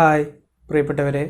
Hi പ്രിയപ്പെട്ടവരെ.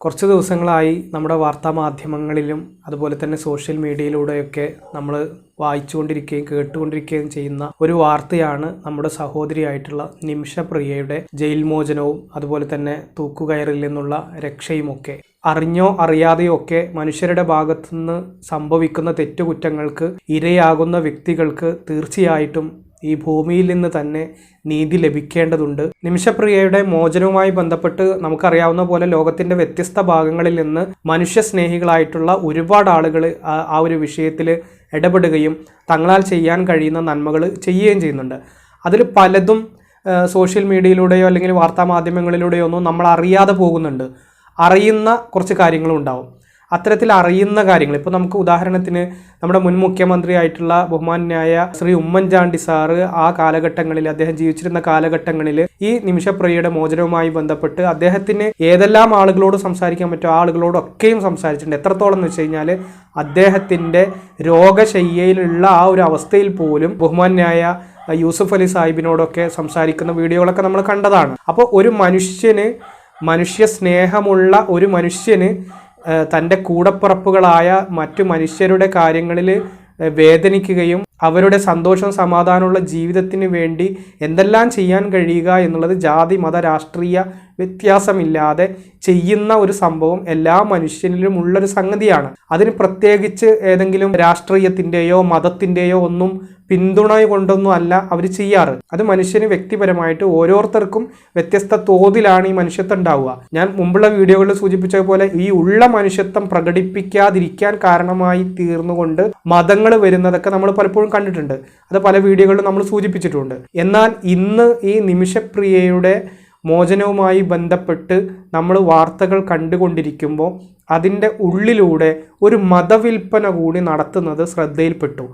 കുറച്ച് ദിവസങ്ങളായി നമ്മുടെ വാർത്താ മാധ്യമങ്ങളിലും അതുപോലെ തന്നെ സോഷ്യൽ മീഡിയയിലൂടെയൊക്കെ നമ്മൾ വായിച്ചുകൊണ്ടിരിക്കുകയും കേട്ടുകൊണ്ടിരിക്കുകയും ചെയ്യുന്ന ഒരു വാർത്തയാണ് നമ്മുടെ സഹോദരിയായിട്ടുള്ള നിമിഷപ്രിയയുടെ ജയിൽ മോചനവും അതുപോലെ തന്നെ തൂക്കുകയറിൽ നിന്നുള്ള രക്ഷയുമൊക്കെ. അറിഞ്ഞോ അറിയാതെയോ ഒക്കെ മനുഷ്യരുടെ ഭാഗത്തുനിന്ന് സംഭവിക്കുന്ന തെറ്റുകുറ്റങ്ങൾക്ക് ഇരയാകുന്ന വ്യക്തികൾക്ക് തീർച്ചയായിട്ടും ഈ ഭൂമിയിൽ നിന്ന് തന്നെ നീതി ലഭിക്കേണ്ടതുണ്ട്. നിമിഷപ്രിയയുടെ മോചനവുമായി ബന്ധപ്പെട്ട് നമുക്കറിയാവുന്ന പോലെ ലോകത്തിന്റെ വ്യത്യസ്ത ഭാഗങ്ങളിൽ നിന്ന് മനുഷ്യ സ്നേഹികളായിട്ടുള്ള ഒരുപാട് ആളുകൾ ആ ഒരു വിഷയത്തിൽ ഇടപെടുകയും തങ്ങളാൽ ചെയ്യാൻ കഴിയുന്ന നന്മകൾ ചെയ്യുകയും ചെയ്യുന്നുണ്ട്. അതിൽ പലതും സോഷ്യൽ മീഡിയയിലൂടെയോ അല്ലെങ്കിൽ വാർത്താ മാധ്യമങ്ങളിലൂടെയോ ഒന്നും നമ്മൾ അറിയാതെ പോകുന്നുണ്ട്. അറിയുന്ന കുറച്ച് കാര്യങ്ങളും ഉണ്ടാവും. അത്തരത്തിൽ അറിയുന്ന കാര്യങ്ങൾ. ഇപ്പോൾ നമുക്ക് ഉദാഹരണത്തിന് നമ്മുടെ മുൻ മുഖ്യമന്ത്രിയായിട്ടുള്ള ബഹുമാനായ ശ്രീ ഉമ്മൻചാണ്ടി സാറ് ആ കാലഘട്ടങ്ങളിൽ അദ്ദേഹം ജീവിച്ചിരുന്ന കാലഘട്ടങ്ങളിൽ ഈ നിമിഷപ്രിയയുടെ മോചനവുമായി ബന്ധപ്പെട്ട് അദ്ദേഹത്തിന് ഏതെല്ലാം ആളുകളോട് സംസാരിക്കാൻ പറ്റുമോ ആളുകളോടൊക്കെയും സംസാരിച്ചിട്ടുണ്ട്. എത്രത്തോളം എന്ന് വെച്ച് കഴിഞ്ഞാൽ അദ്ദേഹത്തിന്റെ രോഗശയ്യയിലുള്ള ആ ഒരു അവസ്ഥയിൽ പോലും ബഹുമാനായ യൂസുഫ് അലി സാഹിബിനോടൊക്കെ സംസാരിക്കുന്ന വീഡിയോകളൊക്കെ നമ്മൾ കണ്ടതാണ്. അപ്പോൾ ഒരു മനുഷ്യന് മനുഷ്യ സ്നേഹമുള്ള ഒരു മനുഷ്യന് തന്റെ കൂടപ്പുറപ്പുകളായ മറ്റു മനുഷ്യരുടെ കാര്യങ്ങളിൽ വേദനിക്കുകയും അവരുടെ സന്തോഷം സമാധാനമുള്ള ജീവിതത്തിന് വേണ്ടി എന്തെല്ലാം ചെയ്യാൻ കഴിയുക എന്നുള്ളത് ജാതി മത രാഷ്ട്രീയ വ്യത്യാസമില്ലാതെ ചെയ്യുന്ന ഒരു സംഭവം എല്ലാ മനുഷ്യനിലും ഉള്ളൊരു സംഗതിയാണ്. അതിന് പ്രത്യേകിച്ച് ഏതെങ്കിലും രാഷ്ട്രീയത്തിന്റെയോ മതത്തിന്റെയോ ഒന്നും പിന്തുണ കൊണ്ടൊന്നും അല്ല അവർ ചെയ്യാറ്. അത് മനുഷ്യന് വ്യക്തിപരമായിട്ട് ഓരോരുത്തർക്കും വ്യത്യസ്ത തോതിലാണ് ഈ മനുഷ്യത്വം ഉണ്ടാവുക ഞാൻ മുമ്പുള്ള വീഡിയോകളിൽ സൂചിപ്പിച്ച പോലെ ഈ ഉള്ള മനുഷ്യത്വം പ്രകടിപ്പിക്കാതിരിക്കാൻ കാരണമായി തീർന്നുകൊണ്ട് മതങ്ങൾ വരുന്നതൊക്കെ നമ്മൾ പലപ്പോഴും കണ്ടിട്ടുണ്ട്. അത് പല വീഡിയോകളിലും നമ്മൾ സൂചിപ്പിച്ചിട്ടുണ്ട്. എന്നാൽ ഇന്ന് ഈ നിമിഷപ്രിയയുടെ മോചനവുമായി ബന്ധപ്പെട്ട് നമ്മൾ വാർത്തകൾ കണ്ടുകൊണ്ടിരിക്കുമ്പോൾ അതിന്റെ ഉള്ളിലൂടെ ഒരു മതവിൽപ്പന കൂടി നടത്തുന്നത് ശ്രദ്ധയിൽപ്പെട്ടു.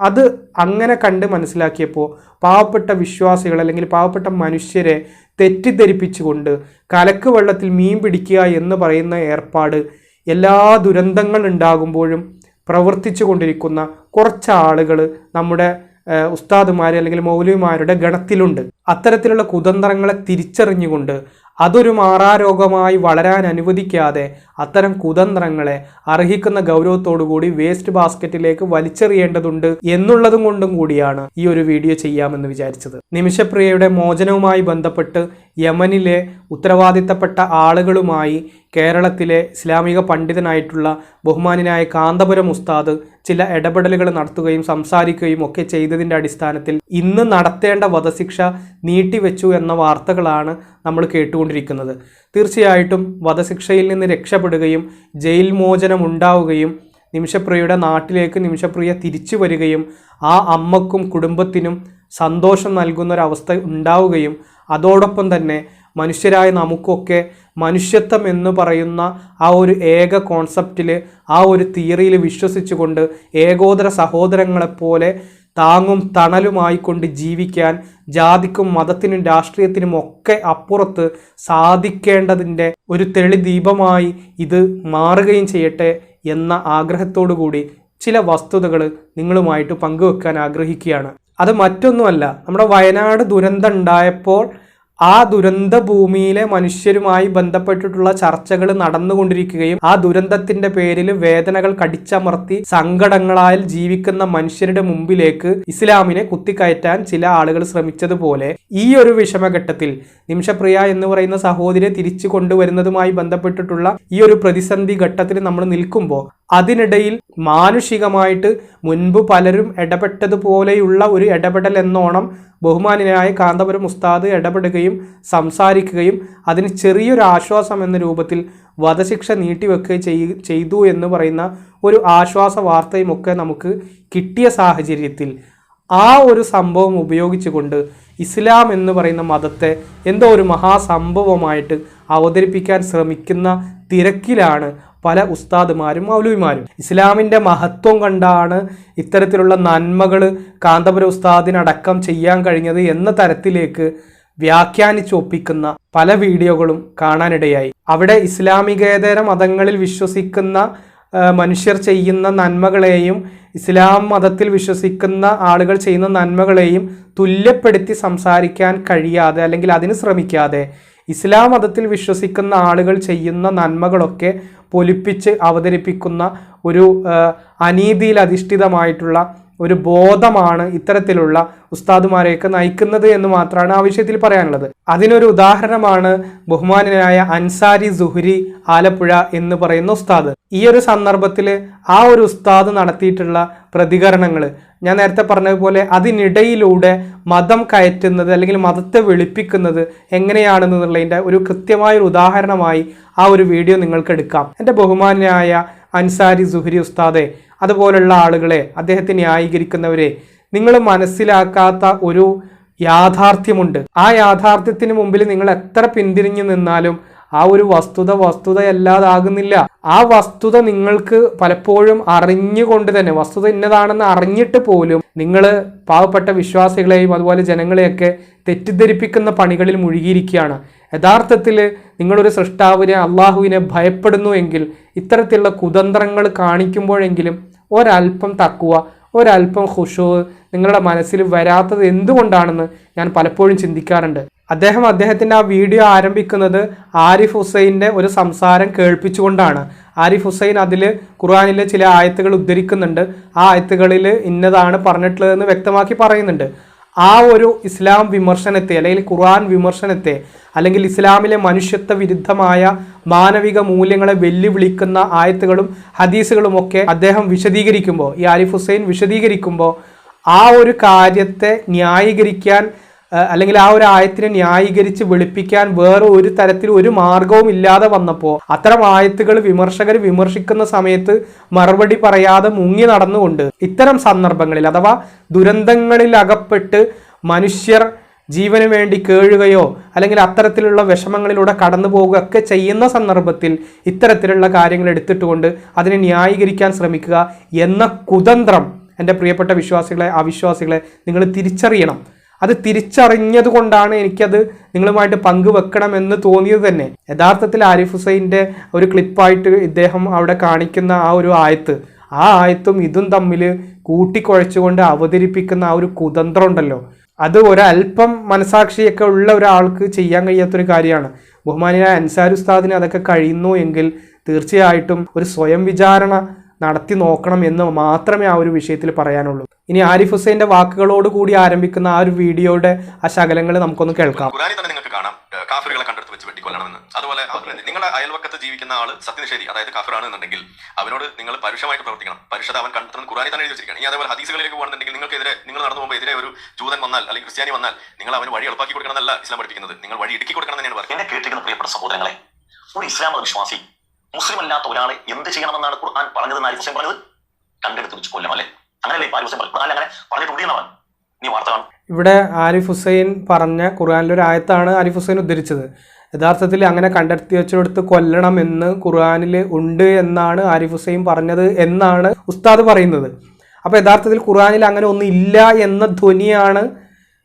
അത് അങ്ങനെ കണ്ട് മനസ്സിലാക്കിയപ്പോൾ പാവപ്പെട്ട വിശ്വാസികൾ അല്ലെങ്കിൽ പാവപ്പെട്ട മനുഷ്യരെ തെറ്റിദ്ധരിപ്പിച്ചുകൊണ്ട് കലക്ക് വെള്ളത്തിൽ മീൻ പിടിക്കുക എന്ന് പറയുന്ന ഏർപ്പാട് എല്ലാ ദുരന്തങ്ങൾ ഉണ്ടാകുമ്പോഴും പ്രവർത്തിച്ചു കൊണ്ടിരിക്കുന്ന കുറച്ച് ആളുകൾ നമ്മുടെ ഉസ്താദുമാർ അല്ലെങ്കിൽ മൗലവിമാരുടെ ഗണത്തിലുണ്ട്. അത്തരത്തിലുള്ള കുതന്ത്രങ്ങളെ തിരിച്ചറിഞ്ഞുകൊണ്ട് അതൊരു മാറാരോഗമായി വളരാൻ അനുവദിക്കാതെ അത്തരം കുതന്ത്രങ്ങളെ അർഹിക്കുന്ന ഗൗരവത്തോടുകൂടി വേസ്റ്റ് ബാസ്ക്കറ്റിലേക്ക് വലിച്ചെറിയേണ്ടതുണ്ട് എന്നുള്ളതും കൊണ്ടും കൂടിയാണ് ഈ ഒരു വീഡിയോ ചെയ്യാമെന്ന് വിചാരിച്ചത്. നിമിഷപ്രിയയുടെ മോചനവുമായി ബന്ധപ്പെട്ട് യമനിലെ ഉത്തരവാദിത്തപ്പെട്ട ആളുകളുമായി കേരളത്തിലെ ഇസ്ലാമിക പണ്ഡിതനായിട്ടുള്ള ബഹുമാനായ കാന്തപുരം ഉസ്താദ് ചില ഇടപെടലുകൾ നടത്തുകയും സംസാരിക്കുകയും ഒക്കെ ചെയ്തതിന്റെ അടിസ്ഥാനത്തിൽ ഇന്ന് നടത്തേണ്ട വധശിക്ഷ നീട്ടിവെച്ചു എന്ന വാർത്തകളാണ് നമ്മൾ കേട്ടുകൊണ്ടിരിക്കുന്നത്. തീർച്ചയായിട്ടും വധശിക്ഷയിൽ നിന്ന് രക്ഷപ്പെടുകയും ജയിൽ മോചനം ഉണ്ടാവുകയും നിമിഷപ്രിയയുടെ നാട്ടിലേക്ക് നിമിഷപ്രിയ തിരിച്ചു വരികയും ആ അമ്മക്കും കുടുംബത്തിനും സന്തോഷം നൽകുന്ന ഒരവസ്ഥ ഉണ്ടാവുകയും അതോടൊപ്പം തന്നെ മനുഷ്യരായ നമുക്കൊക്കെ മനുഷ്യത്വം എന്ന് പറയുന്ന ആ ഒരു ഏക കോൺസെപ്റ്റിൽ ആ ഒരു തിയറിയിൽ വിശ്വസിച്ചുകൊണ്ട് ഏകോദര സഹോദരങ്ങളെപ്പോലെ താങ്ങും തണലുമായിക്കൊണ്ട് ജീവിക്കാൻ ജാതിക്കും മതത്തിനും രാഷ്ട്രീയത്തിനും ഒക്കെ അപ്പുറത്ത് സാധിക്കേണ്ടതിന്റെ ഒരു തെളിദീപമായി ഇത് മാറുകയും ചെയ്യട്ടെ എന്ന ആഗ്രഹത്തോടു കൂടി ചില വസ്തുതകൾ നിങ്ങളുമായിട്ട് പങ്കുവെക്കാൻ ആഗ്രഹിക്കുകയാണ്. അത് മറ്റൊന്നുമല്ല. നമ്മുടെ വയനാട് ദുരന്തം ഉണ്ടായപ്പോൾ ആ ദുരന്ത ഭൂമിയിലെ മനുഷ്യരുമായി ബന്ധപ്പെട്ടിട്ടുള്ള ചർച്ചകൾ നടന്നുകൊണ്ടിരിക്കുകയും ആ ദുരന്തത്തിന്റെ പേരിൽ വേദനകൾ കടിച്ചമർത്തി സങ്കടങ്ങളാൽ ജീവിക്കുന്ന മനുഷ്യരുടെ മുമ്പിലേക്ക് ഇസ്ലാമിനെ കുത്തിക്കയറ്റാൻ ചില ആളുകൾ ശ്രമിച്ചതുപോലെ ഈ ഒരു വിഷമഘട്ടത്തിൽ നിമിഷപ്രിയ എന്ന് പറയുന്ന സഹോദരിയെ തിരിച്ചു കൊണ്ടുവരുന്നതുമായി ബന്ധപ്പെട്ടിട്ടുള്ള ഈ ഒരു പ്രതിസന്ധി ഘട്ടത്തിൽ നമ്മൾ നിൽക്കുമ്പോൾ അതിനിടയിൽ മാനുഷികമായിട്ട് മുൻപ് പലരും ഇടപെട്ടതുപോലെയുള്ള ഒരു ഇടപെടൽ എന്നോണം ബഹുമാനായ കാന്തപുരം ഉസ്താദ് ഇടപെടുകയും സംസാരിക്കുകയും അതിന് ചെറിയൊരു ആശ്വാസം എന്ന രൂപത്തിൽ വധശിക്ഷ നീട്ടിവെക്കുകയും ചെയ്തു എന്ന് പറയുന്ന ഒരു ആശ്വാസ വാർത്തയും ഒക്കെ നമുക്ക് കിട്ടിയ സാഹചര്യത്തിൽ ആ ഒരു സംഭവം ഉപയോഗിച്ചുകൊണ്ട് ഇസ്ലാം എന്ന് പറയുന്ന മതത്തെ എന്തോ ഒരു മഹാസംഭവമായിട്ട് അവതരിപ്പിക്കാൻ ശ്രമിക്കുന്ന തിരക്കിലാണ് പല ഉസ്താദുമാരും മൗലവിമാരും. ഇസ്ലാമിന്റെ മഹത്വം കണ്ടാണ് ഇത്തരത്തിലുള്ള നന്മകൾ കാന്തപുര ഉസ്താദിനടക്കം ചെയ്യാൻ കഴിഞ്ഞത് എന്ന തരത്തിലേക്ക് വ്യാഖ്യാനിച്ചൊപ്പിക്കുന്ന പല വീഡിയോകളും കാണാനിടയായി. അവിടെ ഇസ്ലാമികേതര മതങ്ങളിൽ വിശ്വസിക്കുന്ന മനുഷ്യർ ചെയ്യുന്ന നന്മകളെയും ഇസ്ലാം മതത്തിൽ വിശ്വസിക്കുന്ന ആളുകൾ ചെയ്യുന്ന നന്മകളെയും തുല്യപ്പെടുത്തി സംസാരിക്കാൻ കഴിയാതെ അല്ലെങ്കിൽ അതിന് ശ്രമിക്കാതെ ഇസ്ലാം മതത്തിൽ വിശ്വസിക്കുന്ന ആളുകൾ ചെയ്യുന്ന നന്മകളൊക്കെ പൊലിപ്പിച്ച് അവതരിപ്പിക്കുന്ന ഒരു അനീതിയിൽ അധിഷ്ഠിതമായിട്ടുള്ള ഒരു ബോധമാണ് ഇത്തരത്തിലുള്ള ഉസ്താദുമാരെയൊക്കെ നയിക്കുന്നത് എന്ന് മാത്രമാണ് ആ വിഷയത്തിൽ പറയാനുള്ളത്. അതിനൊരു ഉദാഹരണമാണ് ബഹുമാനായ അൻസാരി സുഹുരി ആലപ്പുഴ എന്ന് പറയുന്ന ഉസ്താദ്. ഈ ഒരു സന്ദർഭത്തിൽ ആ ഒരു ഉസ്താദ് നടത്തിയിട്ടുള്ള പ്രതികരണങ്ങൾ ഞാൻ നേരത്തെ പറഞ്ഞതുപോലെ അതിനിടയിലൂടെ മതം കയറ്റുന്നത് അല്ലെങ്കിൽ മതത്തെ വെളുപ്പിക്കുന്നത് എങ്ങനെയാണെന്നുള്ളതിന്റെ ഒരു കൃത്യമായ ഒരു ഉദാഹരണമായി ആ ഒരു വീഡിയോ നിങ്ങൾക്ക് എടുക്കാം എന്റെ ബഹുമാനായ അൻസാരി സുഹരി ഉസ്താദെ അതുപോലുള്ള ആളുകളെ അദ്ദേഹത്തെ ന്യായീകരിക്കുന്നവരെ നിങ്ങൾ മനസ്സിലാക്കാത്ത ഒരു യാഥാർത്ഥ്യമുണ്ട്. ആ യാഥാർത്ഥ്യത്തിന് മുമ്പിൽ നിങ്ങൾ എത്ര പിന്തിരിഞ്ഞു നിന്നാലും ആ ഒരു വസ്തുത വസ്തുതയല്ലാതാകുന്നില്ല. ആ വസ്തുത നിങ്ങൾക്ക് പലപ്പോഴും അറിഞ്ഞുകൊണ്ട് തന്നെ വസ്തുത ഇന്നതാണെന്ന് അറിഞ്ഞിട്ട് പോലും നിങ്ങൾ പാവപ്പെട്ട വിശ്വാസികളെയും അതുപോലെ ജനങ്ങളെയൊക്കെ തെറ്റിദ്ധരിപ്പിക്കുന്ന പണികളിൽ മുഴുകിയിരിക്കുകയാണ്. യഥാർത്ഥത്തിൽ നിങ്ങളൊരു സൃഷ്ടാവിനെ അള്ളാഹുവിനെ ഭയപ്പെടുന്നു എങ്കിൽ ഇത്തരത്തിലുള്ള കുതന്ത്രങ്ങൾ കാണിക്കുമ്പോഴെങ്കിലും ഒരല്പം തക്കുവ ഒരല്പം ഖുഷു നിങ്ങളുടെ മനസ്സിൽ വരാത്തത് എന്തുകൊണ്ടാണെന്ന് ഞാൻ പലപ്പോഴും ചിന്തിക്കാറുണ്ട്. അദ്ദേഹം അദ്ദേഹത്തിന്റെ ആ വീഡിയോ ആരംഭിക്കുന്നത് ആരിഫ് ഹുസൈന്റെ ഒരു സംസാരം കേൾപ്പിച്ചുകൊണ്ടാണ്. ആരിഫ് ഹുസൈൻ അതിൽ ഖുർആാനിലെ ചില ആയത്തുകൾ ഉദ്ധരിക്കുന്നുണ്ട്. ആ ആയത്തുകളിൽ ഇന്നതാണ് പറഞ്ഞിട്ടുള്ളതെന്ന് വ്യക്തമാക്കി പറയുന്നുണ്ട്. ആ ഒരു ഇസ്ലാം വിമർശനത്തെ അല്ലെങ്കിൽ ഖുർആൻ വിമർശനത്തെ അല്ലെങ്കിൽ ഇസ്ലാമിലെ മനുഷ്യത്വ വിരുദ്ധമായ മാനവിക മൂല്യങ്ങളെ വെല്ലുവിളിക്കുന്ന ആയത്തുകളും ഹദീസുകളും ഒക്കെ അദ്ദേഹം വിശദീകരിക്കുമ്പോൾ ഈ ആരിഫ് ഹുസൈൻ വിശദീകരിക്കുമ്പോൾ ആ ഒരു കാര്യത്തെ ന്യായീകരിക്കാൻ അല്ലെങ്കിൽ ആ ഒരു ആയത്തിനെ ന്യായീകരിച്ച് വെളുപ്പിക്കാൻ വേറെ ഒരു തരത്തിൽ ഒരു മാർഗവും ഇല്ലാതെ വന്നപ്പോൾ അത്തരം ആയത്തുകൾ വിമർശകർ വിമർശിക്കുന്ന സമയത്ത് മറുപടി പറയാതെ മുങ്ങി നടന്നുകൊണ്ട് ഇത്തരം സന്ദർഭങ്ങളിൽ അഥവാ ദുരന്തങ്ങളിൽ അകപ്പെട്ട് മനുഷ്യർ ജീവന് വേണ്ടി കേഴുകയോ അല്ലെങ്കിൽ അത്തരത്തിലുള്ള വിഷമങ്ങളിലൂടെ കടന്നു പോവുകയൊക്കെ ചെയ്യുന്ന സന്ദർഭത്തിൽ ഇത്തരത്തിലുള്ള കാര്യങ്ങൾ എടുത്തിട്ടുകൊണ്ട് അതിനെ ന്യായീകരിക്കാൻ ശ്രമിക്കുക എന്ന കുതന്ത്രം എന്റെ പ്രിയപ്പെട്ട വിശ്വാസികളെ അവിശ്വാസികളെ നിങ്ങൾ തിരിച്ചറിയണം. അത് തിരിച്ചറിഞ്ഞത് കൊണ്ടാണ് എനിക്കത് നിങ്ങളുമായിട്ട് പങ്കുവെക്കണം എന്ന് തോന്നിയത് തന്നെ. യഥാർത്ഥത്തിൽ ആരിഫ് ഹുസൈന്റെ ഒരു ക്ലിപ്പായിട്ട് ഇദ്ദേഹം അവിടെ കാണിക്കുന്ന ആ ഒരു ആയത്ത് ആ ആയത്തും ഇതും തമ്മിൽ കൂട്ടിക്കുഴച്ചുകൊണ്ട് അവതരിപ്പിക്കുന്ന ആ ഒരു കുതന്ത്രം ഉണ്ടല്ലോ. അത് ഒരല്പം മനസാക്ഷിയൊക്കെ ഉള്ള ഒരാൾക്ക് ചെയ്യാൻ കഴിയാത്തൊരു കാര്യമാണ്. ബഹുമാനിയായ അൻസാർ ഉസ്താദിന് അതൊക്കെ കഴിയുന്നു എങ്കിൽ തീർച്ചയായിട്ടും ഒരു സ്വയം വിചാരണ നടത്തി നോക്കണം എന്ന് മാത്രമേ ആ ഒരു വിഷയത്തിൽ പറയാനുള്ളൂ. ഇനി ആരിഫ് ഹുസൈന്റെ വാക്കുകളോട് കൂടി ആരംഭിക്കുന്ന ആ ഒരു വീഡിയോയുടെ ആ ശകലങ്ങൾ നമുക്കൊന്ന് കേൾക്കാം. നിങ്ങൾക്ക് കാണാം. കാഫിറുകളെ കണ്ടെടുത്ത് വെച്ച് വെട്ടിക്കൊല്ലണമെന്ന് അതുപോലെ നിങ്ങളുടെ അയൽവക്കത്ത് ജീവിക്കുന്ന ആൾ സത്യനിഷേധി അതായത് കാഫിറാണ് എന്നുണ്ടെങ്കിൽ അവനോട് നിങ്ങൾ പരുഷമായിട്ട് പ്രവർത്തിക്കണം. പരുഷത അവൻ കണ്ടെത്തുന്നത് ഖുറാനി തന്നെ എഴുതി വെച്ചിരിക്കണം ഇനി അതേപോലെ ഹദീസുകളിലേക്ക് പോകുന്നുണ്ടെങ്കിൽ നിങ്ങൾക്കെതിരെ നിങ്ങൾ നടന്നു പോകുമ്പോൾ എതിരെ ഒരു ജൂതൻ വന്നാൽ അല്ലെങ്കിൽ ക്രിസ്ത്യാനി വന്നാൽ നിങ്ങൾ അവന് വഴി എളുപ്പാക്കി കൊടുക്കണം എന്നല്ല ഇസ്ലാം പഠിപ്പിക്കുന്നത്. നിങ്ങൾ വഴി ഇടുക്കി കൊടുക്കണം തന്നെയാണ് പറയുന്നത്. എന്നെ കേട്ടിരിക്കുന്ന പ്രിയപ്പെട്ട സഹോദരങ്ങളെ ഒരു ഇസ്ലാം മത വിശ്വാസി മുസ്ലിം അല്ലാത്ത ഒരാളെ എന്ത് ചെയ്യണമെന്നാണ് ഖുർആൻ പറഞ്ഞതെന്ന് ആരിഫ് ഹുസൈൻ പറഞ്ഞത്? കണ്ടെടുത്ത് വെച്ച് കൊല്ലം അല്ലെ? അങ്ങനെയല്ലേ ആരിഫ് ഹുസൈൻ ഖുർആൻ അങ്ങനെ പറഞ്ഞിട്ടുണ്ട് എന്നവൻ നീ വാർത്ത കാണും. ഇവിടെ ആരിഫ് ഹുസൈൻ പറഞ്ഞ ഖുർആാനിലെ ഒരു ആയത്താണ് ആരിഫ് ഹുസൈൻ ഉദ്ധരിച്ചത്. യഥാർത്ഥത്തിൽ അങ്ങനെ കണ്ടെത്തി വെച്ചെടുത്ത് കൊല്ലണം എന്ന് ഖുർആാനിൽ ഉണ്ട് എന്നാണ് ആരിഫ് ഹുസൈൻ പറഞ്ഞത് എന്നാണ് ഉസ്താദ് പറയുന്നത്. അപ്പോൾ യഥാർത്ഥത്തിൽ ഖുർആാനിൽ അങ്ങനെ ഒന്നും ഇല്ല എന്ന ധ്വനിയാണ്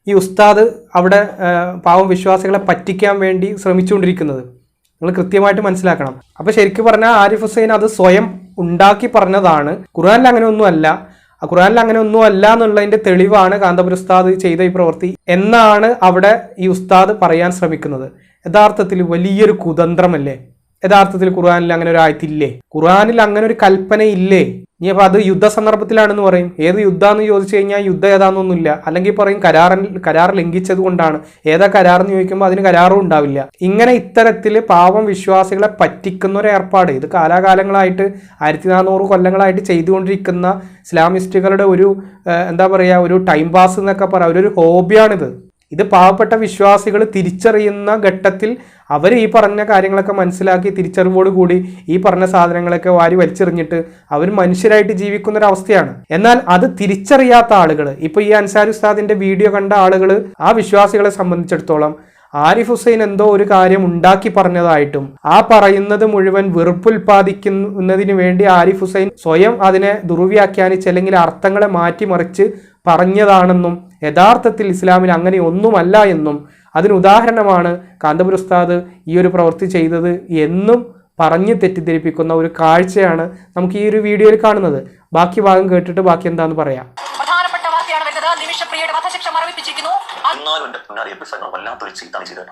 ഈ ഉസ്താദ് അവിടെ പാവം വിശ്വാസികളെ പറ്റിക്കാൻ വേണ്ടി ശ്രമിച്ചുകൊണ്ടിരിക്കുന്നത്. നിങ്ങൾ കൃത്യമായിട്ട് മനസ്സിലാക്കണം. അപ്പോൾ ശരിക്കും പറഞ്ഞാൽ ആരിഫ് ഹുസൈൻ അത് സ്വയം ഉണ്ടാക്കി പറഞ്ഞതാണ്. ഖുർആനിൽ അങ്ങനെ ഒന്നുമല്ല ഖുർആനിൽ അങ്ങനെ ഒന്നും അല്ല എന്നുള്ളതിന്റെ തെളിവാണ് കാന്തപുര ഉസ്താദ് ചെയ്ത ഈ പ്രവൃത്തി എന്നാണ് അവിടെ ഈ ഉസ്താദ് പറയാൻ ശ്രമിക്കുന്നത്. യഥാർത്ഥത്തിൽ വലിയൊരു കുതന്ത്രമല്ലേ? യഥാർത്ഥത്തിൽ ഖുർആാനിൽ അങ്ങനെ ഒരു ആയത്തില്ലേ? ഖുർആാനിൽ അങ്ങനെ ഒരു കൽപ്പന ഇല്ലേ ഇനി അപ്പൊ അത് യുദ്ധ സന്ദർഭത്തിലാണെന്ന് പറയും. ഏത് യുദ്ധമെന്ന് ചോദിച്ചു കഴിഞ്ഞാൽ യുദ്ധം ഏതാണെന്നൊന്നുമില്ല അല്ലെങ്കിൽ പറയും കരാറൻ കരാർ ലംഘിച്ചത് കൊണ്ടാണ്. ഏതാ കരാർ എന്ന് ചോദിക്കുമ്പോൾ അതിന് കരാറും ഉണ്ടാവില്ല. ഇങ്ങനെ ഇത്തരത്തിൽ പാവം വിശ്വാസികളെ പറ്റിക്കുന്ന ഒരു ഏർപ്പാട്. ഇത് കാലാകാലങ്ങളായിട്ട് ആയിരത്തി നാനൂറ് കൊല്ലങ്ങളായിട്ട് ചെയ്തുകൊണ്ടിരിക്കുന്ന ഇസ്ലാമിസ്റ്റുകളുടെ ഒരു എന്താ പറയുക ഒരു ടൈം പാസ് എന്നൊക്കെ പറയാം. ഒരു ഹോബിയാണിത്. ഇത് പാവപ്പെട്ട വിശ്വാസികൾ തിരിച്ചറിയുന്ന ഘട്ടത്തിൽ അവർ ഈ പറഞ്ഞ കാര്യങ്ങളൊക്കെ മനസ്സിലാക്കി തിരിച്ചറിവോട് കൂടി ഈ പറഞ്ഞ സാധനങ്ങളൊക്കെ വാരി വലിച്ചെറിഞ്ഞിട്ട് അവർ മനുഷ്യരായിട്ട് ജീവിക്കുന്ന ഒരു അവസ്ഥയാണ് എന്നാൽ അത് തിരിച്ചറിയാത്ത ആളുകൾ ഇപ്പൊ ഈ അൻസാരി ഉസ്താദിന്റെ വീഡിയോ കണ്ട ആളുകൾ ആ വിശ്വാസികളെ സംബന്ധിച്ചിടത്തോളം ആരിഫ് ഹുസൈൻ എന്തോ ഒരു കാര്യം ഉണ്ടാക്കി പറഞ്ഞതായിട്ടും ആ പറയുന്നത് മുഴുവൻ വെറുപ്പുൽപാദിക്കുന്നതിന് വേണ്ടി ആരിഫ് ഹുസൈൻ സ്വയം അതിനെ ദുർവ്യാഖ്യാനിച്ച് അല്ലെങ്കിൽ അർത്ഥങ്ങളെ മാറ്റിമറിച്ച് പറഞ്ഞതാണെന്നും യഥാർത്ഥത്തിൽ ഇസ്ലാമിൽ അങ്ങനെ ഒന്നുമല്ല എന്നും അതിന് ഉദാഹരണമാണ് കാന്തപുര ഉസ്താദ് ഈ ഒരു പ്രവൃത്തി ചെയ്തത് എന്നും പറഞ്ഞ് തെറ്റിദ്ധരിപ്പിക്കുന്ന ഒരു കാഴ്ചയാണ് നമുക്ക് ഈ ഒരു വീഡിയോയിൽ കാണുന്നത്. ബാക്കി ഭാഗം കേട്ടിട്ട് ബാക്കി എന്താന്ന് പറയാം. പ്രധാനപ്പെട്ട വാർത്തയാണ് വരുന്നത്. നിമിഷപ്രിയയുടെ വധശിക്ഷ മറവിപ്പിച്ചിരിക്കുന്നു. എന്നാലും എന്റെ പുന്നാരിയപ്പ് സംഘം വല്ലാത്തൊരു ചീത്താണ് ചെയ്തത്.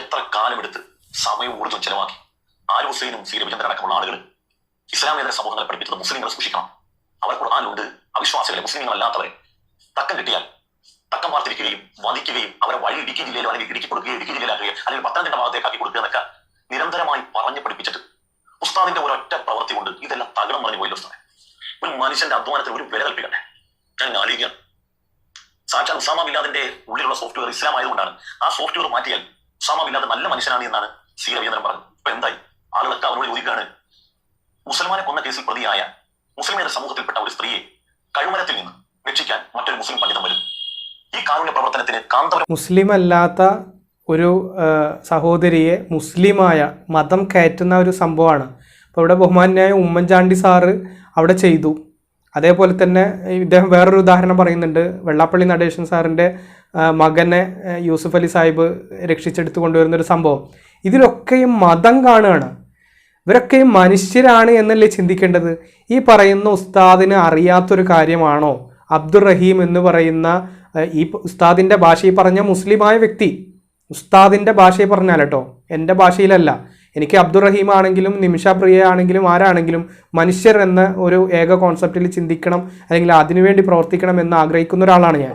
എത്ര കാലമെടുത്ത് സമയം ഊർജം ചെലവാക്കി ആര് ഹുസൈനും സി രവിചന്ദ്രൻ അടക്കമുള്ള ആളുകൾ ഇസ്ലാമേതര സമൂഹങ്ങളെ പഠിപ്പിച്ചത് മുസ്ലിങ്ങളെ സൂക്ഷിക്കണം. അവർ ഖുർആാനുണ്ട് അവിശ്വാസികളെ മുസ്ലിങ്ങളല്ലാത്തവരെ തക്കം കിട്ടിയാൽ തക്കം വാർത്തിരിക്കുകയും വധിക്കുകയും അവരെ വഴി ഇടുക്കി ജില്ലയിലോ അല്ലെങ്കിൽ ഇടുക്കി കൊടുക്കുകയോ ഇടുക്കി ജില്ലയിലാക്കുകയോ അല്ലെങ്കിൽ പത്തനംതിട്ട ഭാഗത്തേക്കാക്കി കൊടുക്കുക എന്നൊക്കെ നിരന്തരമായി പറഞ്ഞു പഠിപ്പിച്ചിട്ട് ഉസ്താദിന്റെ ഒരൊറ്റ പ്രവൃത്തി കൊണ്ട് ഇതെല്ലാം തകർന്നു പറഞ്ഞു പോയില്ല ഉസ്താദ്. ഒരു മനുഷ്യന്റെ അധ്വാനത്തിന് ഒരു വില കൽപ്പിക്കട്ടെ ഞാൻ ആലോചിക്കുകയാണ്. സാക്ഷാൽ ഉസാമ ബില്ലാദിന്റെ ഉള്ളിലുള്ള സോഫ്റ്റ്വെയർ ഇസ്ലാം ആയതുകൊണ്ടാണ് ആ സോഫ്റ്റ്വെയർ മാറ്റിയാൽ ഉസാമ ബില്ലാദ് നല്ല മനുഷ്യനാണ് എന്നാണ് സി രവീന്ദ്രൻ പറഞ്ഞത്. ഇപ്പൊ എന്തായി? ആളുകളൊക്കെ അവരോട് ചോദിക്കുകയാണ് മുസൽമാനെ കൊന്ന കേസിൽ പ്രതിയായ മുസ്ലിം സമൂഹത്തിൽപ്പെട്ട ഒരു സ്ത്രീയെ കഴിമരത്തിൽ നിന്ന് രക്ഷിക്കാൻ മറ്റൊരു മുസ്ലിം പണ്ഡിതൻ വരും. ഈ കാരുണ്യ പ്രവർത്തനത്തിന് കാന്തപുരം മുസ്ലിം അല്ലാത്ത ഒരു സഹോദരിയെ മുസ്ലിമായ മതം കയറ്റുന്ന ഒരു സംഭവമാണ്. അപ്പോൾ ഇവിടെ ബഹുമാന്യായ ഉമ്മൻചാണ്ടി സാറ് അവിടെ ചെയ്തു. അതേപോലെ തന്നെ ഇദ്ദേഹം വേറൊരു ഉദാഹരണം പറയുന്നുണ്ട്. വെള്ളാപ്പള്ളി നടേശൻ സാറിന്റെ മകനെ യൂസുഫ് അലി സാഹിബ് രക്ഷിച്ചെടുത്ത് കൊണ്ടുവരുന്ന ഒരു സംഭവം. ഇതിലൊക്കെയും മതം കാണുകയാണ്. ഇവരൊക്കെയും മനുഷ്യരാണ് എന്നല്ലേ ചിന്തിക്കേണ്ടത്? ഈ പറയുന്ന ഉസ്താദിന് അറിയാത്തൊരു കാര്യമാണോ? അബ്ദുറഹീം എന്ന് പറയുന്ന ഈ ഉസ്താദിന്റെ ഭാഷയിൽ പറഞ്ഞ മുസ്ലിമായ വ്യക്തി ഉസ്താദിന്റെ ഭാഷയിൽ പറഞ്ഞാൽ കേട്ടോ എന്റെ ഭാഷയിലല്ല. എനിക്ക് അബ്ദുറഹീം ആണെങ്കിലും നിമിഷ പ്രിയ ആണെങ്കിലും ആരാണെങ്കിലും മനുഷ്യർ എന്ന ഒരു ഏക കോൺസെപ്റ്റിൽ ചിന്തിക്കണം അല്ലെങ്കിൽ അതിനുവേണ്ടി പ്രവർത്തിക്കണം എന്ന് ആഗ്രഹിക്കുന്ന ഒരാളാണ് ഞാൻ.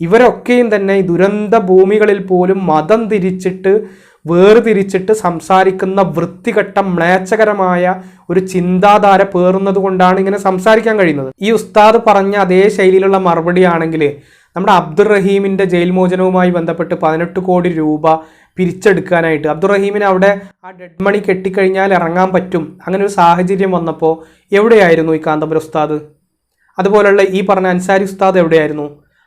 ഇവരൊക്കെയും തന്നെ ദുരന്ത ഭൂമികളിൽ പോലും മതം തിരിച്ചിട്ട് വേർതിരിച്ചിട്ട് സംസാരിക്കുന്ന വൃത്തികെട്ട മ്ലേച്ഛകരമായ ഒരു ചിന്താധാര പേറുന്നത് കൊണ്ടാണ് ഇങ്ങനെ സംസാരിക്കാൻ കഴിയുന്നത്. ഈ ഉസ്താദ് പറഞ്ഞ അതേ ശൈലിയിലുള്ള മറുപടി ആണെങ്കിൽ നമ്മുടെ അബ്ദുർ റഹീമിന്റെ ജയിൽ മോചനവുമായി ബന്ധപ്പെട്ട് പതിനെട്ട് കോടി രൂപ പിരിച്ചെടുക്കാനായിട്ട്. അബ്ദുർ റഹീമിന് അവിടെ ആ ഡെഡ് മണി കെട്ടിക്കഴിഞ്ഞാൽ ഇറങ്ങാൻ പറ്റും. അങ്ങനെ ഒരു സാഹചര്യം വന്നപ്പോൾ എവിടെയായിരുന്നു ഈ കാന്തപുര ഉസ്താദ്? അതുപോലെയുള്ള ഈ പറഞ്ഞ അൻസാരി ഉസ്താദ് എവിടെയായിരുന്നു?